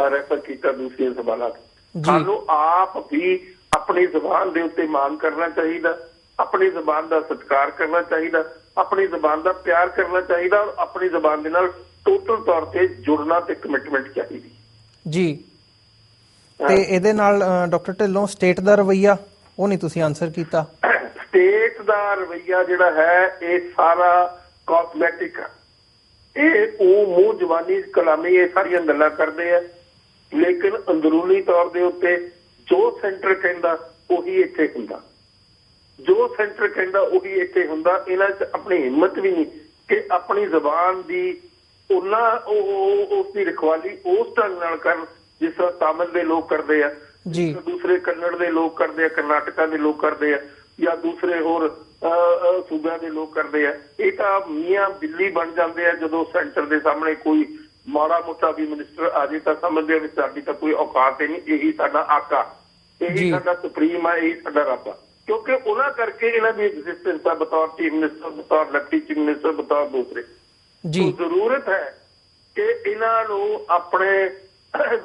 ਰੈਫਰ ਕੀਤਾ ਦੂਸਰੀਆਂ ਜ਼ਬਾਨਾਂ ਤੇ। ਸਾਨੂੰ ਆਪ ਵੀ ਆਪਣੀ ਜ਼ੁਬਾਨ ਦੇ ਉੱਤੇ ਮਾਣ ਕਰਨਾ ਚਾਹੀਦਾ ਆਪਣੀ ਜ਼ੁਬਾਨ ਦਾ ਸਤਿਕਾਰ ਕਰਨਾ ਚਾਹੀਦਾ ਆਪਣੀ ਜ਼ੁਬਾਨ ਦਾ ਪਿਆਰ ਕਰਨਾ ਚਾਹੀਦਾ ਔਰ ਆਪਣੀ ਜ਼ੁਬਾਨ ਦੇ ਨਾਲ ਟੋਟਲ ਤੌਰ ਤੇ ਜੁੜਨਾ ਤੇ ਕਮਿਟਮੈਂਟ ਚਾਹੀਦੀ। ਜੀ। ਤੇ ਇਹਦੇ ਨਾਲ ਡਾਕਟਰ ਢਿੱਲੋਂ ਸਟੇਟ ਦਾ ਰਵਈਆ ਉਹ ਨਹੀਂ ਤੁਸੀਂ ਆਨਸਰ ਕੀਤਾ। ਸਟੇਟ ਦਾ ਰਵਈਆ ਜਿਹੜਾ ਹੈ ਇਹ ਸਾਰਾ ਕਾਸਮੈਟਿਕ ਇਹ ਉਹ ਮੂੰਹ ਜਵਾਨੀ ਕਲਾਮੀ ਇਹ ਸਾਰੀਆਂ ਗੱਲਾਂ ਕਰਦੇ ਆ। ਲੇਕਿਨ ਅੰਦਰੂਨੀ ਤੌਰ ਦੇ ਉੱਤੇ ਜੋ ਸੈਂਟਰ ਕਹਿੰਦਾ ਉਹੀ ਇੱਥੇ ਹੁੰਦਾ। ਜੋ ਸੈਂਟਰ ਕਹਿੰਦਾ ਉਹੀ ਇੱਥੇ ਹੁੰਦਾ ਇਹਨਾਂ 'ਚ ਆਪਣੀ ਹਿੰਮਤ ਵੀ ਨਹੀਂ ਕਿ ਆਪਣੀ ਜ਼ਬਾਨ ਦੀ ਉਹਨਾਂ ਉਹ- ਉਹ ਉਸ ਦੀ ਰਖਵਾਲੀ ਉਸ ਢੰਗ ਨਾਲ ਕਰਨ ਜਿਸ ਤਰ੍ਹਾਂ ਤਾਮਿਲ ਦੇ ਲੋਕ ਕਰਦੇ ਆ ਜੀ। ਦੂਸਰੇ ਕੰਨੜ ਦੇ ਲੋਕ ਕਰਦੇ ਆ ਕਰਨਾਟਕਾ ਦੇ ਲੋਕ ਕਰਦੇ ਆ ਜਾਂ ਦੂਸਰੇ ਹੋਰ ਸੂਬਿਆਂ ਦੇ ਲੋਕ ਕਰਦੇ ਆ। ਇਹ ਤਾਂ ਮੀਆਂ ਬਿੱਲੀ ਬਣ ਜਾਂਦੇ ਆ ਜਦੋਂ ਸੈਂਟਰ ਦੇ ਸਾਹਮਣੇ ਕੋਈ ਮਾੜਾ ਮੋਟਾ ਵੀ ਮਿਨਿਸਟਰ ਆ ਜੇ ਤਾਂ ਸਮਝਦੇ ਵੀ ਸਾਡੀ ਤਾਂ ਕੋਈ ਔਕਾਤ ਹੀ ਨਹੀਂ ਇਹੀ ਸਾਡਾ ਆਕਾ। ਇਹੀ ਸਾਡਾ ਸੁਪਰੀਮ ਆ ਇਹੀ ਸਾਡਾ ਰੱਬ ਆ। ਕਿਉਂਕਿ ਉਹਨਾਂ ਕਰਕੇ ਇਹਨਾਂ ਦੀ ਐਗਜ਼ਿਸਟੈਂਸ ਆ ਬਤੌਰ ਚੀਫ ਮਿਨਿਸਟਰ ਬਤੌਰ ਡਿਪਟੀ ਚੀਫ ਮਿਨਿਸਟਰ ਬਤੌਰ ਦੂਸਰੇ। ਜੀ। ਜ਼ਰੂਰਤ ਹੈ ਕਿ ਇਹਨਾਂ ਨੂੰ ਆਪਣੇ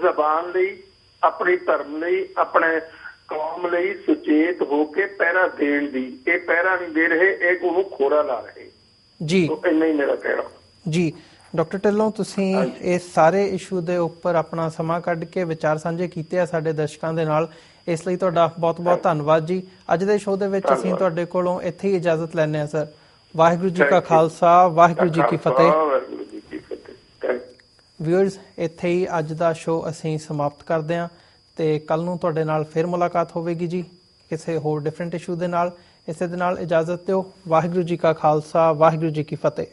ਜ਼ਬਾਨ ਲਈ ਆਪਣੀ ਧਰਮ ਲਈ ਆਪਣੇ ਕੌਮ ਲਈ ਸੁਚੇਤ ਹੋ ਕੇ ਪਹਿਰਾ ਦੇਣ ਦੀ ਇਹ ਪਹਿਰਾ ਨਹੀਂ ਦੇ ਰਹੇ ਇਹ ਉਹਨੂੰ ਖੋਰਾ ਲਾ ਰਹੇ। ਜੀ। ਤੋਂ ਇੰਨਾ ਹੀ ਮੇਰਾ ਕਹਿਣਾ। ਜੀ। ਡਾਕਟਰ ਢਿੱਲੋਂ ਤੁਸੀਂ ਇਸ ਸਾਰੇ ਇਸ਼ੂ ਦੇ ਉੱਪਰ ਆਪਣਾ ਸਮਾਂ ਕੱਢ ਕੇ ਵਿਚਾਰ ਸਾਂਝੇ ਕੀਤੇ ਆ ਸਾਡੇ ਦਰਸ਼ਕਾਂ ਦੇ ਨਾਲ। ਇਸ ਲਈ ਤੁਹਾਡਾ ਬਹੁਤ-ਬਹੁਤ ਧੰਨਵਾਦ ਜੀ। ਅੱਜ ਦੇ ਸ਼ੋਅ ਦੇ ਵਿੱਚ ਅਸੀਂ। ਤੁਹਾਡੇ ਕੋਲੋਂ ਇੱਥੇ ਹੀ ਇਜਾਜ਼ਤ ਲੈਂਦੇ ਹਾਂ ਸਰ। ਵਾਹਿਗੁਰੂ ਜੀ ਕਾ. ਖਾਲਸਾ ਵਾਹਿਗੁਰੂ ਜੀ ਕੀ ਫਤਿਹ. ਵਿਊਅਰਸ ਇੱਥੇ ਹੀ ਅੱਜ ਦਾ ਸ਼ੋਅ ਅਸੀਂ ਸਮਾਪਤ ਕਰਦੇ ਹਾਂ ਤੇ ਕੱਲ ਨੂੰ ਤੁਹਾਡੇ ਨਾਲ ਫਿਰ ਮੁਲਾਕਾਤ ਹੋਵੇਗੀ ਜੀ ਕਿਸੇ ਹੋਰ ਡਿਫਰੈਂਟ ਇਸ਼ੂ ਦੇ ਨਾਲ। ਇਸੇ ਦੇ ਨਾਲ ਇਜਾਜ਼ਤ ਦਿਓ। ਵਾਹਿਗੁਰੂ ਜੀ ਕਾ ਖਾਲਸਾ ਵਾਹਿਗੁਰੂ ਜੀ ਕੀ ਫਤਿਹ।